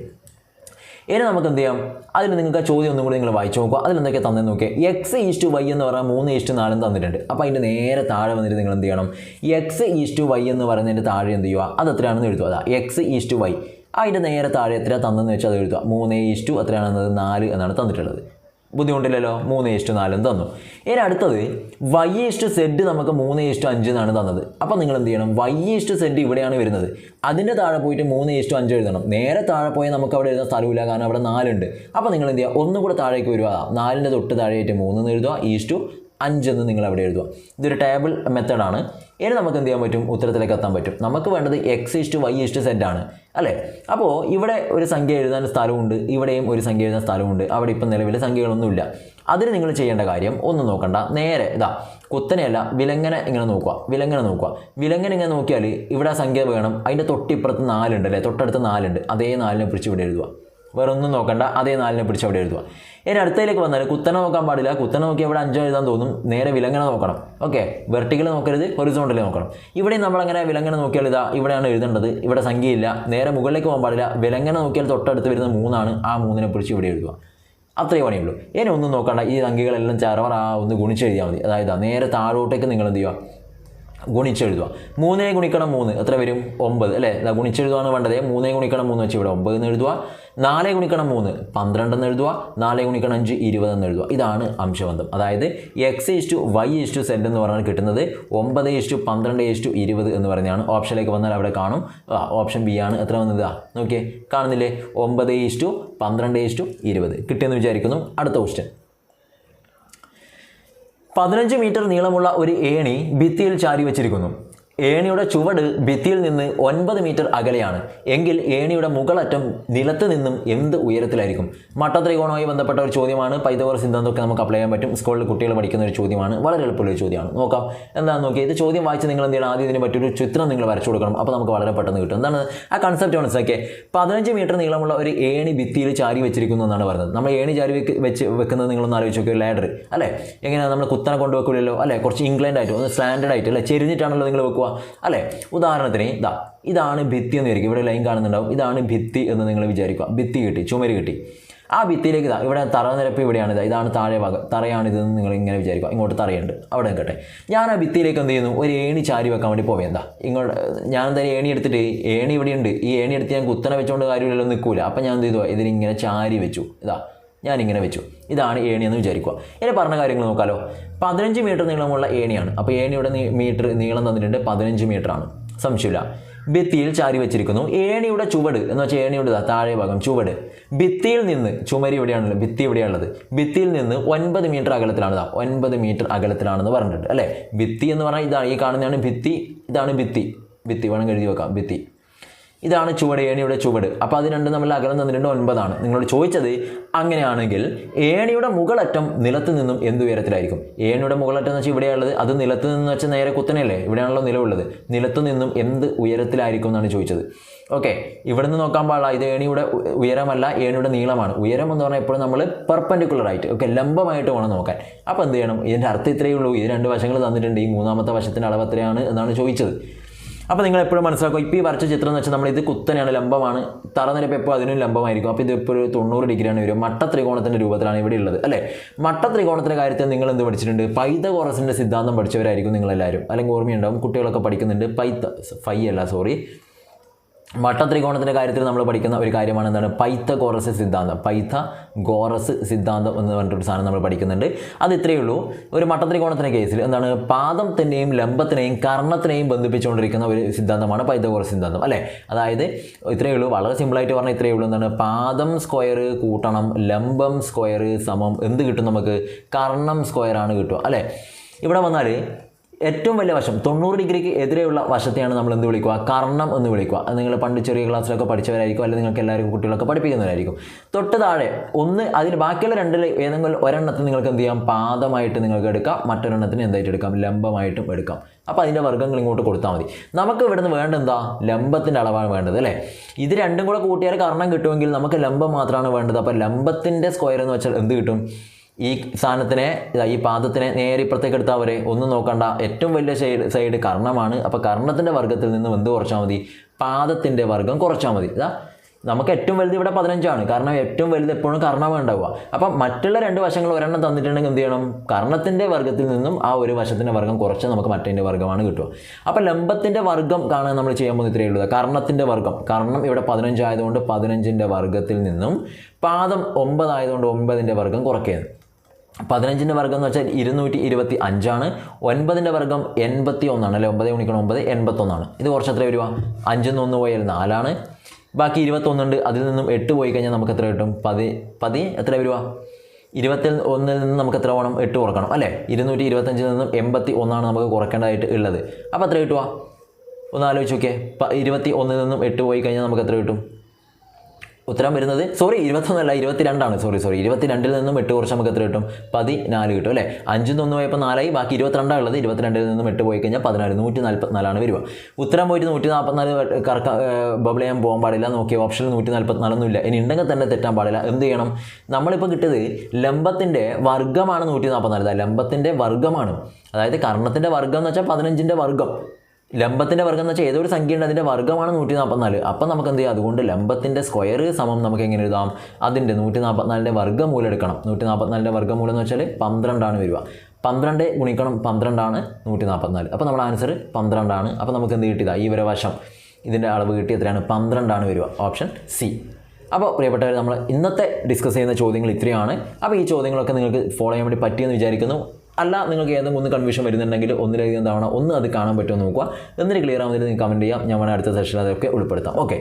ഇനി നമുക്ക് എന്ത് ചെയ്യാം? അതിൽ നിങ്ങൾക്ക് ചോദ്യം ഒന്നും കൂടി നിങ്ങൾ വായിച്ചു നോക്കുക. അതിൽ എന്തൊക്കെ തന്നെ നോക്കിയാൽ എക്സ് ഈസ്റ്റ് വൈ എന്ന് പറഞ്ഞാൽ മൂന്ന് ഈസ്റ്റ് നാലും തന്നിട്ടുണ്ട്. അപ്പോൾ അതിന്റെ നേരെ താഴെ വന്നിട്ട് നിങ്ങൾ എന്ത് ചെയ്യണം? എക്സ് ഈസ്റ്റ് വൈ എന്ന് പറയുന്നതിന്റെ താഴെ എന്ത് ചെയ്യുക? അത് എത്രയാണെന്ന് എഴുതുക. അതാ എക്സ് ഈസ്റ്റ് വൈ അതിന്റെ നേരെ താഴെ എത്ര തന്നെന്ന് വെച്ചാൽ അത് എഴുതുക. മൂന്ന് ഇഷ്ടു എത്രയാണെന്നത് നാല് എന്നാണ് തന്നിട്ടുള്ളത്. ബുദ്ധിമുട്ടില്ലല്ലോ? മൂന്ന് ഇഷ്ടു നാലും തന്നു. ഇനി അടുത്തത് വൈ ഇഷ്ടു സെഡ് നമുക്ക് മൂന്ന് ഇഷ്ടു അഞ്ച് എന്നാണ് തന്നത്. അപ്പോൾ നിങ്ങൾ എന്ത് ചെയ്യണം? വൈ ഇഷ്ടു സെഡ് ഇവിടെയാണ് വരുന്നത്. അതിന്റെ താഴെ പോയിട്ട് മൂന്ന് ഇഷ്ടു അഞ്ച് എഴുതണം. നേരെ താഴെ പോയി നമുക്ക് അവിടെ എഴുതാൻ സ്ഥലമില്ല. കാരണം അവിടെ നാലുണ്ട്. അപ്പോൾ നിങ്ങൾ എന്ത് ചെയ്യുക? ഒന്നും കൂടെ താഴേക്ക് വരിക. നാലിന്റെ തൊട്ട് താഴെയായിട്ട് മൂന്ന് എന്ന് എഴുതുക. ഈസ്റ്റു അഞ്ചെന്ന് നിങ്ങൾ അവിടെ എഴുതുക. ഇതൊരു ടേബിൾ മെത്തേഡാണ് ഇനി നമുക്ക് എന്ത് ചെയ്യാൻ പറ്റും? ഉത്തരത്തിലേക്ക് എത്താൻ പറ്റും. നമുക്ക് വേണ്ടത് X is to Y is to set ആണ്. അല്ലേ? അപ്പോൾ ഇവിടെ ഒരു സംഖ്യ എഴുതാൻ സ്ഥലമുണ്ട്. ഇവിടെയും ഒരു സംഖ്യ എഴുതാൻ സ്ഥലമുണ്ട്. അവിടെ ഇപ്പം നിലവിലെ സംഖ്യകളൊന്നുമില്ല. അതിന് നിങ്ങൾ ചെയ്യേണ്ട കാര്യം ഒന്നും നോക്കണ്ട. നേരെ ഇതാ കുത്തനെയല്ല വിലങ്ങനെ ഇങ്ങനെ നോക്കുക. വിലങ്ങനെ നോക്കുക. വിലങ്ങനെ ഇങ്ങനെ നോക്കിയാൽ ഇവിടെ സംഖ്യ വേണം. അതിന്റെ തൊട്ടിപ്പുറത്ത് നാലുണ്ട് അല്ലേ? തൊട്ടടുത്ത് നാലുണ്ട്. അതേ നാലിനെ പിടിച്ച് ഇവിടെ എഴുതുക. വേറെ ഒന്നും നോക്കണ്ട. അതേ നാലിനെ പിടിച്ച് അവിടെ എഴുതുക. ഇനി അടുത്തതിലേക്ക് വന്നാൽ കുത്തനെ നോക്കാൻ പാടില്ല. കുത്തനെ നോക്കി ഇവിടെ അഞ്ചോ എഴുതാൻ തോന്നും. നേരെ വിലങ്ങനെ നോക്കണം. ഓക്കെ. വെർട്ടിക്കൽ നോക്കരുത്. ഹൊറിസോണ്ടൽ നോക്കണം. ഇവിടെ നമ്മളങ്ങനെ വിലങ്ങനെ നോക്കിയാൽ ഇതാ ഇവിടെയാണ് എഴുതേണ്ടത്. ഇവിടെ സംഖ്യയില്ല. നേരെ മുകളിലേക്ക് പോകാൻ പാടില്ല. വിലങ്ങനെ നോക്കിയാൽ തൊട്ടടുത്ത് വരുന്ന മൂന്നാണ്. ആ മൂന്നിനെ പിടിച്ച് ഇവിടെ എഴുതുക. അത്രയേ പണിയുള്ളൂ. ഇനി ഒന്നും നോക്കണ്ട. ഈ സംഖ്യകളെല്ലാം ചരവറ ഒന്ന് ഗുണിച്ചെഴുതിയാൽ മതി. അതായത് നേരെ താഴോട്ടേക്ക് നിങ്ങൾ എന്ത് ചെയ്യുക? ഗുണിച്ചെഴുതുക. മൂന്നേ ഗുണിക്കണം മൂന്ന്. എത്ര വരും? ഒമ്പത്. അല്ലേ? ഗുണിച്ചെഴുതുകയാണ് വേണ്ടത്. മൂന്നേ ഗുണിക്കണം മൂന്ന് വെച്ച് ഇവിടെ ഒമ്പത് എന്ന് എഴുതുക. നാലേ ഗുണിക്കണം മൂന്ന് പന്ത്രണ്ട് എന്ന് എഴുതുക. നാല് ഗുണിക്കണം അഞ്ച് ഇരുപത് എന്ന് എഴുതുക. ഇതാണ് അംശബന്ധം. അതായത് X is to Y is to Z എന്ന് പറഞ്ഞാൽ കിട്ടുന്നത് ഒമ്പത് ഇസ്റ്റു പന്ത്രണ്ട് ഇസ്റ്റു ഇരുപത് എന്ന് പറയുന്നതാണ് ഓപ്ഷനിലേക്ക് വന്നാൽ അവിടെ കാണും. ഓപ്ഷൻ ബി ആണ്. എത്ര വന്നത്? ആ നോക്കിയേ കാണുന്നില്ലേ? ഒമ്പത് ഇസ്റ്റു പന്ത്രണ്ട് ഇസ്റ്റു ഇരുപത്. കിട്ടിയെന്ന് വിചാരിക്കുന്നു. അടുത്ത ക്വസ്റ്റ്യൻ പതിനഞ്ച് മീറ്റർ നീളമുള്ള ഒരു ഏണി ഭിത്തിയിൽ ചാരി വച്ചിരിക്കുന്നു. ഏണിയുടെ ചുവട് ഭിത്തിയിൽ നിന്ന് ഒൻപത് മീറ്റർ അകലെയാണ്. എങ്കിൽ ഏണിയുടെ മുകളറ്റം നിലത്ത് നിന്നും എന്ത് ഉയരത്തിലായിരിക്കും? മട്ടത്രികോണവുമായി ബന്ധപ്പെട്ട ഒരു ചോദ്യമാണ്. പൈതവർ സിദ്ധാന്തമൊക്കെ നമുക്ക് അപ്ലൈ ചെയ്യാൻ പറ്റും. സ്കൂളിൽ കുട്ടികൾ പഠിക്കുന്ന ഒരു ചോദ്യമാണ്. വളരെ എളുപ്പമുള്ള ചോദ്യമാണ്. നോക്കാം. എന്താണെന്ന് നോക്കിയാൽ ഇത് ചോദ്യം വായിച്ച് നിങ്ങൾ എന്ത് ചെയ്യണം? ആദ്യം ഇതിന് പറ്റിയൊരു ചിത്രം നിങ്ങൾ വരച്ചു കൊടുക്കണം. അപ്പോൾ നമുക്ക് വളരെ പെട്ടെന്ന് കിട്ടും. എന്താണ്? ആ കൺസെപ്റ്റ് മനസ്സിലാക്കിയേ. പതിനഞ്ച് മീറ്റർ നീളമുള്ള ഒരു ഏണി ഭിത്തിയിൽ ചാരി വെച്ചിരിക്കുന്നു എന്നാണ് പറയുന്നത് നമ്മൾ ഏണി ചാരി വെച്ച് വെക്കുന്നത് നിങ്ങളൊന്ന് ആലോചിച്ച് നോക്കിയോ ലാഡർ അല്ലേ? എങ്ങനെയാണ്? നമ്മൾ കുത്തനെ കൊണ്ടുവെക്കില്ലല്ലോ അല്ലേ? കുറച്ച് ഇംഗ്ലണ്ട് ആയിട്ട് ഒന്ന് സ്റ്റാൻഡേർഡ് ആയിട്ട് അല്ലേ? ചെരിഞ്ഞിട്ടാണല്ലോ നിങ്ങൾ വെക്കുക. അല്ലേ? ഉദാഹരണത്തിന് ഇതാ ഇതാണ് ഭിത്തി എന്ന് വിചാരിക്കും. ഇവിടെ ലൈൻ കാണുന്നുണ്ടാവും. ഇതാണ് ഭിത്തി എന്ന് നിങ്ങൾ വിചാരിക്കുക. ഭിത്തി കിട്ടി ചുമര് കിട്ടി. ആ ഭിത്തിയിലേക്ക് ഇതാ ഇവിടെ തറ നിരപ്പ് ഇവിടെയാണ്. ഇതാ ഇതാണ് താഴെ ഭാഗം. തറയാണ് ഇതെന്ന് നിങ്ങൾ ഇങ്ങനെ വിചാരിക്കുക. ഇങ്ങോട്ട് തറയുണ്ട്. അവിടെ നിൽക്കട്ടെ. ഞാൻ ആ ഭിത്തിയിലേക്ക് എന്ത് ചെയ്യുന്നു? ഒരു ഏണി ചാരി വെക്കാൻ വേണ്ടി പോവേ എന്താ ഇങ്ങോട്ട് ഞാൻ എന്തായാലും ഏണി എടുത്തിട്ട് ഏണി ഇവിടെയുണ്ട് ഈ ഏണി എടുത്ത് ഞാൻ കുത്തനെ വെച്ചുകൊണ്ട് കാര്യമില്ലല്ലോ നിൽക്കൂല. അപ്പം ഞാൻ എന്ത് ചെയ്തു? ഇതിനിങ്ങനെ ചാരി വെച്ചു. ഇതാ ഞാനിങ്ങനെ വെച്ചു. ഇതാണ് ഏണി എന്ന് വിചാരിക്കുക. ഇനി പറഞ്ഞ കാര്യങ്ങൾ നോക്കാലോ. പതിനഞ്ച് മീറ്റർ നീളമുള്ള ഏണിയാണ്. അപ്പോൾ ഏണിയുടെ മീറ്റർ നീളം തന്നിട്ടുണ്ട് പതിനഞ്ച് മീറ്ററാണ്. സംശയമില്ല. ഭിത്തിയിൽ ചാരി വെച്ചിരിക്കുന്നു. ഏണിയുടെ ചുവട് എന്ന് വെച്ചാൽ ഏണിയുടെ താഴെ ഭാഗം ചുവട്. ഭിത്തിയിൽ നിന്ന് ചുമരി ഇവിടെയാണുള്ളത് ഭിത്തി ഇവിടെയാണുള്ളത് ഭിത്തിയിൽ നിന്ന് ഒൻപത് മീറ്റർ അകലത്തിലാണ് ഇതാ. ഒൻപത് മീറ്റർ അകലത്തിലാണെന്ന് പറഞ്ഞിട്ടുണ്ട്. അല്ലേ? ഭിത്തി എന്ന് പറഞ്ഞാൽ ഇതാണ് ഈ കാണുന്നതാണ് ഭിത്തി. ഇതാണ് ഭിത്തി. ഭിത്തി വേണം എഴുതി വെക്കാം. ഭിത്തി. ഇതാണ് ചുവട് ഏണിയുടെ ചുവട്. അപ്പോൾ അത് രണ്ടും തമ്മിൽ അകലം തന്നിട്ടുണ്ട് ഒൻപതാണ്. നിങ്ങളോട് ചോദിച്ചത് അങ്ങനെയാണെങ്കിൽ ഏണിയുടെ മുകളറ്റം നിലത്ത് നിന്നും എന്ത് ഉയരത്തിലായിരിക്കും? ഏണിയുടെ മുകളറ്റം എന്ന് വെച്ചാൽ ഇവിടെയുള്ളത് അത് നിലത്ത് നിന്ന് വെച്ചാൽ നേരെ കുത്തനെയല്ലേ? ഇവിടെയാണല്ലോ നിലവുള്ളത്. നിലത്ത് നിന്നും എന്ത് ഉയരത്തിലായിരിക്കും എന്നാണ് ചോദിച്ചത്. ഓക്കെ ഇവിടെ നിന്ന് നോക്കാൻ പാടില്ല. ഇത് ഏണിയുടെ ഉയരമല്ല ഏണിയുടെ നീളമാണ്. ഉയരം എന്ന് പറഞ്ഞാൽ എപ്പോഴും നമ്മൾ പെർപ്പൻഡിക്കുലർ ആയിട്ട് ഓക്കെ ലംബമായിട്ട് വേണം നോക്കാൻ. അപ്പോൾ എന്ത് ചെയ്യണം? ഇതിന്റെ അർത്ഥം ഇത്രയേ ഉള്ളൂ. ഇത് രണ്ട് വശങ്ങൾ തന്നിട്ടുണ്ട്. ഈ മൂന്നാമത്തെ വശത്തിന്റെ അളവ് എത്രയാണ് എന്നാണ് ചോദിച്ചത്. അപ്പോൾ നിങ്ങൾ എപ്പോഴും മനസ്സിലാക്കുക ഇപ്പോൾ ഈ വരച്ച ചിത്രം എന്ന് വെച്ചാൽ നമ്മൾ ഇത് കുത്തനെയാണ് ലംബമാണ്. തറനിരപ്പ് എപ്പോൾ അതിനും ലംബമായിരിക്കും. അപ്പോൾ ഇത് ഇപ്പോൾ ഒരു തൊണ്ണൂറ് ഡിഗ്രിയാണ് വരും മട്ട ത്രികോണത്തിന്റെ രൂപത്തിലാണ് ഇവിടെ ഉള്ളത് അല്ലേ? മട്ട ത്രികോണത്തിന്റെ കാര്യത്തിൽ നിങ്ങൾ എന്ത് പഠിച്ചിട്ടുണ്ട്? പൈതകോറസിന്റെ സിദ്ധാന്തം പഠിച്ചവരായിരിക്കും നിങ്ങളെല്ലാവരും. അല്ലെങ്കിൽ ഓർമ്മയുണ്ടാവും കുട്ടികളൊക്കെ പഠിക്കുന്നുണ്ട്. പൈത്ത ഫൈ അല്ല സോറി മട്ട ത്രികോണത്തിന്റെ കാര്യത്തിൽ നമ്മൾ പഠിക്കുന്ന ഒരു കാര്യമാണ് എന്താണ്? പൈത്ത ഗോറസ് സിദ്ധാന്തം. പൈത്ത ഗോറസ് സിദ്ധാന്തം എന്ന് പറഞ്ഞിട്ടൊരു സാധനം നമ്മൾ പഠിക്കുന്നുണ്ട്. അത് ഇത്രയേ ഉള്ളൂ. ഒരു മട്ട ത്രികോണത്തിന്റെ കേസിൽ എന്താണ്? പാദത്തിനെയും ലംബത്തിനെയും കർണത്തിനെയും ബന്ധിപ്പിച്ചുകൊണ്ടിരിക്കുന്ന ഒരു സിദ്ധാന്തമാണ് പൈത്തഗോറസ് സിദ്ധാന്തം അല്ലേ? അതായത് ഇത്രയേ ഉള്ളൂ. വളരെ സിമ്പിളായിട്ട് പറഞ്ഞാൽ ഇത്രയേ ഉള്ളൂ. എന്താണ്? പാദം സ്ക്വയർ കൂട്ടണം ലംബം സ്ക്വയർ സമം. എന്ത് കിട്ടും നമുക്ക്? കർണം സ്ക്വയർ ആണ് കിട്ടുക അല്ലേ? ഇവിടെ വന്നാൽ ഏറ്റവും വലിയ വശം തൊണ്ണൂറ് ഡിഗ്രിക്ക് എതിരെയുള്ള വശത്തെയാണ് നമ്മൾ എന്ത് വിളിക്കുക? കർണം എന്ന് വിളിക്കുക. അത് നിങ്ങൾ പണ്ട് ചെറിയ ക്ലാസ്സിലൊക്കെ പഠിച്ചവരായിരിക്കും അല്ലെങ്കിൽ നിങ്ങൾക്ക് എല്ലാവർക്കും കുട്ടികളൊക്കെ പഠിപ്പിക്കുന്നവരായിരിക്കും. തൊട്ട് താഴെ ഒന്ന് അതിൽ ബാക്കിയുള്ള രണ്ടിൽ ഏതെങ്കിലും ഒരെണ്ണത്തിന് നിങ്ങൾക്ക് എന്ത് ചെയ്യാം? പാദമായിട്ട് നിങ്ങൾക്ക് എടുക്കാം. മറ്റൊരെണ്ണത്തിന് എന്തായിട്ട് എടുക്കാം? ലംബമായിട്ടും എടുക്കാം. അപ്പോൾ അതിന്റെ വർഗങ്ങൾ ഇങ്ങോട്ട് കൊടുത്താൽ മതി. നമുക്ക് ഇവിടുന്ന് വേണ്ട എന്താ? ലംബത്തിന്റെ അളവാണ് വേണ്ടത് അല്ലേ? ഇത് രണ്ടും കൂടെ കൂട്ടിയാൽ കർണം കിട്ടുമെങ്കിൽ നമുക്ക് ലംബം മാത്രമാണ് വേണ്ടത്. അപ്പോൾ ലംബത്തിന്റെ സ്ക്വയർ എന്ന് വെച്ചാൽ എന്ത് കിട്ടും? ഈ സാധനത്തിനെ ഇതാ ഈ പാദത്തിനെ നേരെ ഇപ്പുറത്തേക്ക് എടുത്താൽ വരെ ഒന്നും നോക്കണ്ട. ഏറ്റവും വലിയ സൈഡ് സൈഡ് കർണമാണ്. അപ്പോൾ കർണത്തിന്റെ വർഗത്തിൽ നിന്ന് എന്ത് കുറച്ചാൽ മതി. പാദത്തിന്റെ വർഗം കുറച്ചാൽ മതി. ഇതാ നമുക്ക് ഏറ്റവും വലുത് ഇവിടെ പതിനഞ്ചാണ്. കാരണം ഏറ്റവും വലുത് എപ്പോഴും കർണമാണ് ഉണ്ടാവുക. അപ്പം മറ്റുള്ള രണ്ട് വശങ്ങൾ ഒരെണ്ണം തന്നിട്ടുണ്ടെങ്കിൽ എന്ത് ചെയ്യണം? കർണത്തിന്റെ വർഗത്തിൽ നിന്നും ആ ഒരു വശത്തിന്റെ വർഗം കുറച്ച് നമുക്ക് മറ്റേതിന്റെ വർഗമാണ് കിട്ടുക. അപ്പോൾ ലംബത്തിന്റെ വർഗം കാണാൻ നമ്മൾ ചെയ്യാൻ പോകുന്ന ഇത്രയേ ഉള്ളൂ. കർണത്തിന്റെ വർഗം കർണം ഇവിടെ പതിനഞ്ചായതുകൊണ്ട് പതിനഞ്ചിന്റെ വർഗത്തിൽ നിന്നും പാദം ഒമ്പതായതുകൊണ്ട് ഒമ്പതിന്റെ വർഗം കുറയ്ക്കുകയാണ്. പതിനഞ്ചിന്റെ വർഗം എന്ന് വെച്ചാൽ ഇരുന്നൂറ്റി ഇരുപത്തി അഞ്ചാണ് ഒൻപതിന്റെ വർഗം എൺപത്തി ഒന്നാണ് അല്ലെ? ഒമ്പത് ഗുണിക്കണം ഒമ്പത് എൺപത്തൊന്നാണ്. ഇത് കുറച്ച് എത്ര വരുവാ അഞ്ചിൽ നിന്ന് ഒന്ന് പോയാൽ നാലാണ്. ബാക്കി ഇരുപത്തൊന്നുണ്ട്. അതിൽ നിന്നും എട്ട് പോയി കഴിഞ്ഞാൽ നമുക്ക് എത്ര കിട്ടും? പതി പതി എത്ര വരുവാ ഇരുപത്തിൽ ഒന്നിൽ നിന്ന് നമുക്ക് എത്ര വേണം? എട്ട് കുറക്കണം അല്ലേ? ഇരുന്നൂറ്റി ഇരുപത്തഞ്ചിൽ നിന്നും എൺപത്തി ഒന്നാണ് നമുക്ക് കുറയ്ക്കേണ്ടതായിട്ട് ഉള്ളത്. അപ്പോൾ എത്ര കിട്ടുക? ഒന്ന് ആലോചിച്ച് നോക്കിയേ. ഇരുപത്തി ഒന്നിൽ നിന്നും എട്ട് പോയി കഴിഞ്ഞാൽ നമുക്ക് എത്ര കിട്ടും? ഉത്തരം വരുന്നത് സോറി ഇരുപത്തൊന്നല്ല ഇരുപത്തിരണ്ടാണ്. സോറി സോറി ഇരുപത്തിരണ്ടിൽ നിന്നും എട്ട് കുറച്ച് നമുക്ക് എത്ര കിട്ടും? പതിനാല് കിട്ടും അല്ലേ? അഞ്ചിൽ നിന്ന് പോയപ്പോൾ നാലായി ബാക്കി ഇരുപത്തിരണ്ടാണ് ഉള്ളത് ഇരുപത്തിരണ്ടിൽ നിന്നും എട്ട് പോയി കഴിഞ്ഞാൽ പതിനാല്. നൂറ്റി നാൽപ്പത്തിനാലാണ് വരിക. ഉത്തരം പോയിട്ട് നൂറ്റി നാൽപ്പത്തിനാല് കറക്ക ബബിൾ ചെയ്യാൻ പോകാൻ പാടില്ല. നോക്കിയ ഓപ്ഷനിൽ നൂറ്റി നാൽപ്പത്തിനാലൊന്നും ഇല്ല. ഇനി ഉണ്ടെങ്കിൽ തന്നെ തെറ്റാൻ പാടില്ല. എന്ത് ചെയ്യണം? നമ്മളിപ്പോൾ കിട്ടിയത് ലംബത്തിന്റെ വർഗമാണ് നൂറ്റി നാൽപ്പത്തിനാല് ലംബത്തിന്റെ വർഗമാണ്. അതായത് കർണത്തിന്റെ വർഗം എന്ന് വെച്ചാൽ പതിനഞ്ചിന്റെ വർഗം. ലംബത്തിന്റെ വർഗം എന്ന് വെച്ചാൽ ഏതൊരു സംഖ്യ ഉണ്ട് അതിന്റെ വർഗമാണ് നൂറ്റി നാൽപ്പത്തിനാല് അപ്പം നമുക്ക് എന്ത് ചെയ്യാം? അതുകൊണ്ട് ലംബത്തിന്റെ സ്ക്വയർ സമം നമുക്ക് എങ്ങനെ എഴുതാം? അതിന്റെ നൂറ്റി നാൽപ്പത്തിനാലിന്റെ വർഗമൂലം എടുക്കണം. നൂറ്റി നാൽപ്പത്തിനാലിന്റെ വർഗമൂലം എന്ന് വെച്ചാൽ പന്ത്രണ്ടാണ് വരിക. പന്ത്രണ്ട് ഗുണിക്കണം പന്ത്രണ്ടാണ് നൂറ്റി നാൽപ്പത്തിനാല് അപ്പോൾ നമ്മുടെ ആൻസർ പന്ത്രണ്ടാണ്. അപ്പോൾ നമുക്ക് എന്ത് കിട്ടിയതാ? ഈ ഒരു വശം. ഇതിന്റെ അളവ് കിട്ടി എത്രയാണ്? പന്ത്രണ്ടാണ് വരിക. ഓപ്ഷൻ സി അപ്പോൾ പ്രിയപ്പെട്ടവർ നമ്മൾ ഇന്നത്തെ ഡിസ്കസ് ചെയ്യുന്ന ചോദ്യങ്ങൾ ഇത്രയാണ്. അപ്പോൾ ഈ ചോദ്യങ്ങളൊക്കെ നിങ്ങൾക്ക് ഫോളോ ചെയ്യാൻ വേണ്ടി പറ്റിയെന്ന് വിചാരിക്കുന്നു. അല്ല നിങ്ങൾക്ക് ഏതെങ്കിലും ഒന്ന് കൺഫ്യൂഷൻ വരുന്നുണ്ടെങ്കിൽ ഒന്നിലധികം തവണ ഒന്ന് അത് കാണാൻ പറ്റുമോ നോക്കുക. എന്നിട്ട് ക്ലിയർ ആവുന്നതിൽ നിങ്ങൾക്ക് കമന്റ് ചെയ്യാം. ഞാൻ അടുത്ത സെഷനിൽ അതൊക്കെ ഉൾപ്പെടുത്താം. ഓക്കെ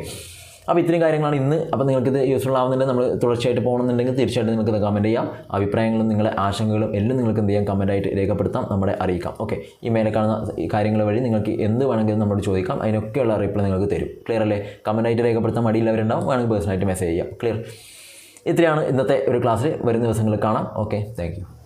അപ്പോൾ ഇത്രയും കാര്യങ്ങളാണ് ഇന്ന്. അപ്പോൾ നിങ്ങൾക്ക് ഇത് യൂസ്ഫുൾ ആവുന്നുണ്ട് നമ്മൾ തുടർച്ചയായിട്ട് പോകണമെന്നുണ്ടെങ്കിൽ തീർച്ചയായിട്ടും നിങ്ങൾക്ക് ഇത് കമന്റ് ചെയ്യാം. അഭിപ്രായങ്ങളും നിങ്ങളുടെ ആശങ്കകളും എല്ലാം നിങ്ങൾക്ക് എന്ത് ചെയ്യാം? കമന്റായിട്ട് രേഖപ്പെടുത്താം. നമ്മളെ അറിയിക്കാം. ഓക്കെ ഈ മേലെ കാണുന്ന കാര്യങ്ങൾ വഴി നിങ്ങൾക്ക് എന്ത് വേണമെങ്കിലും നമ്മളോട് ചോദിക്കാം. അതിനൊക്കെയുള്ള റിപ്ലൈ നിങ്ങൾക്ക് തരും. ക്ലിയർ അല്ലേ? കമന്റായിട്ട് രേഖപ്പെടുത്താൻ മടിയില്ലവരുണ്ടാവും. വേണമെങ്കിൽ പേഴ്സണലായിട്ട് മെസ്സേജ് ചെയ്യാം. ക്ലിയർ ഇത്രയാണ് ഇന്നത്തെ ഒരു ക്ലാസ്സിൽ വരുന്ന ദിവസങ്ങളിൽ കാണാം. Okay thank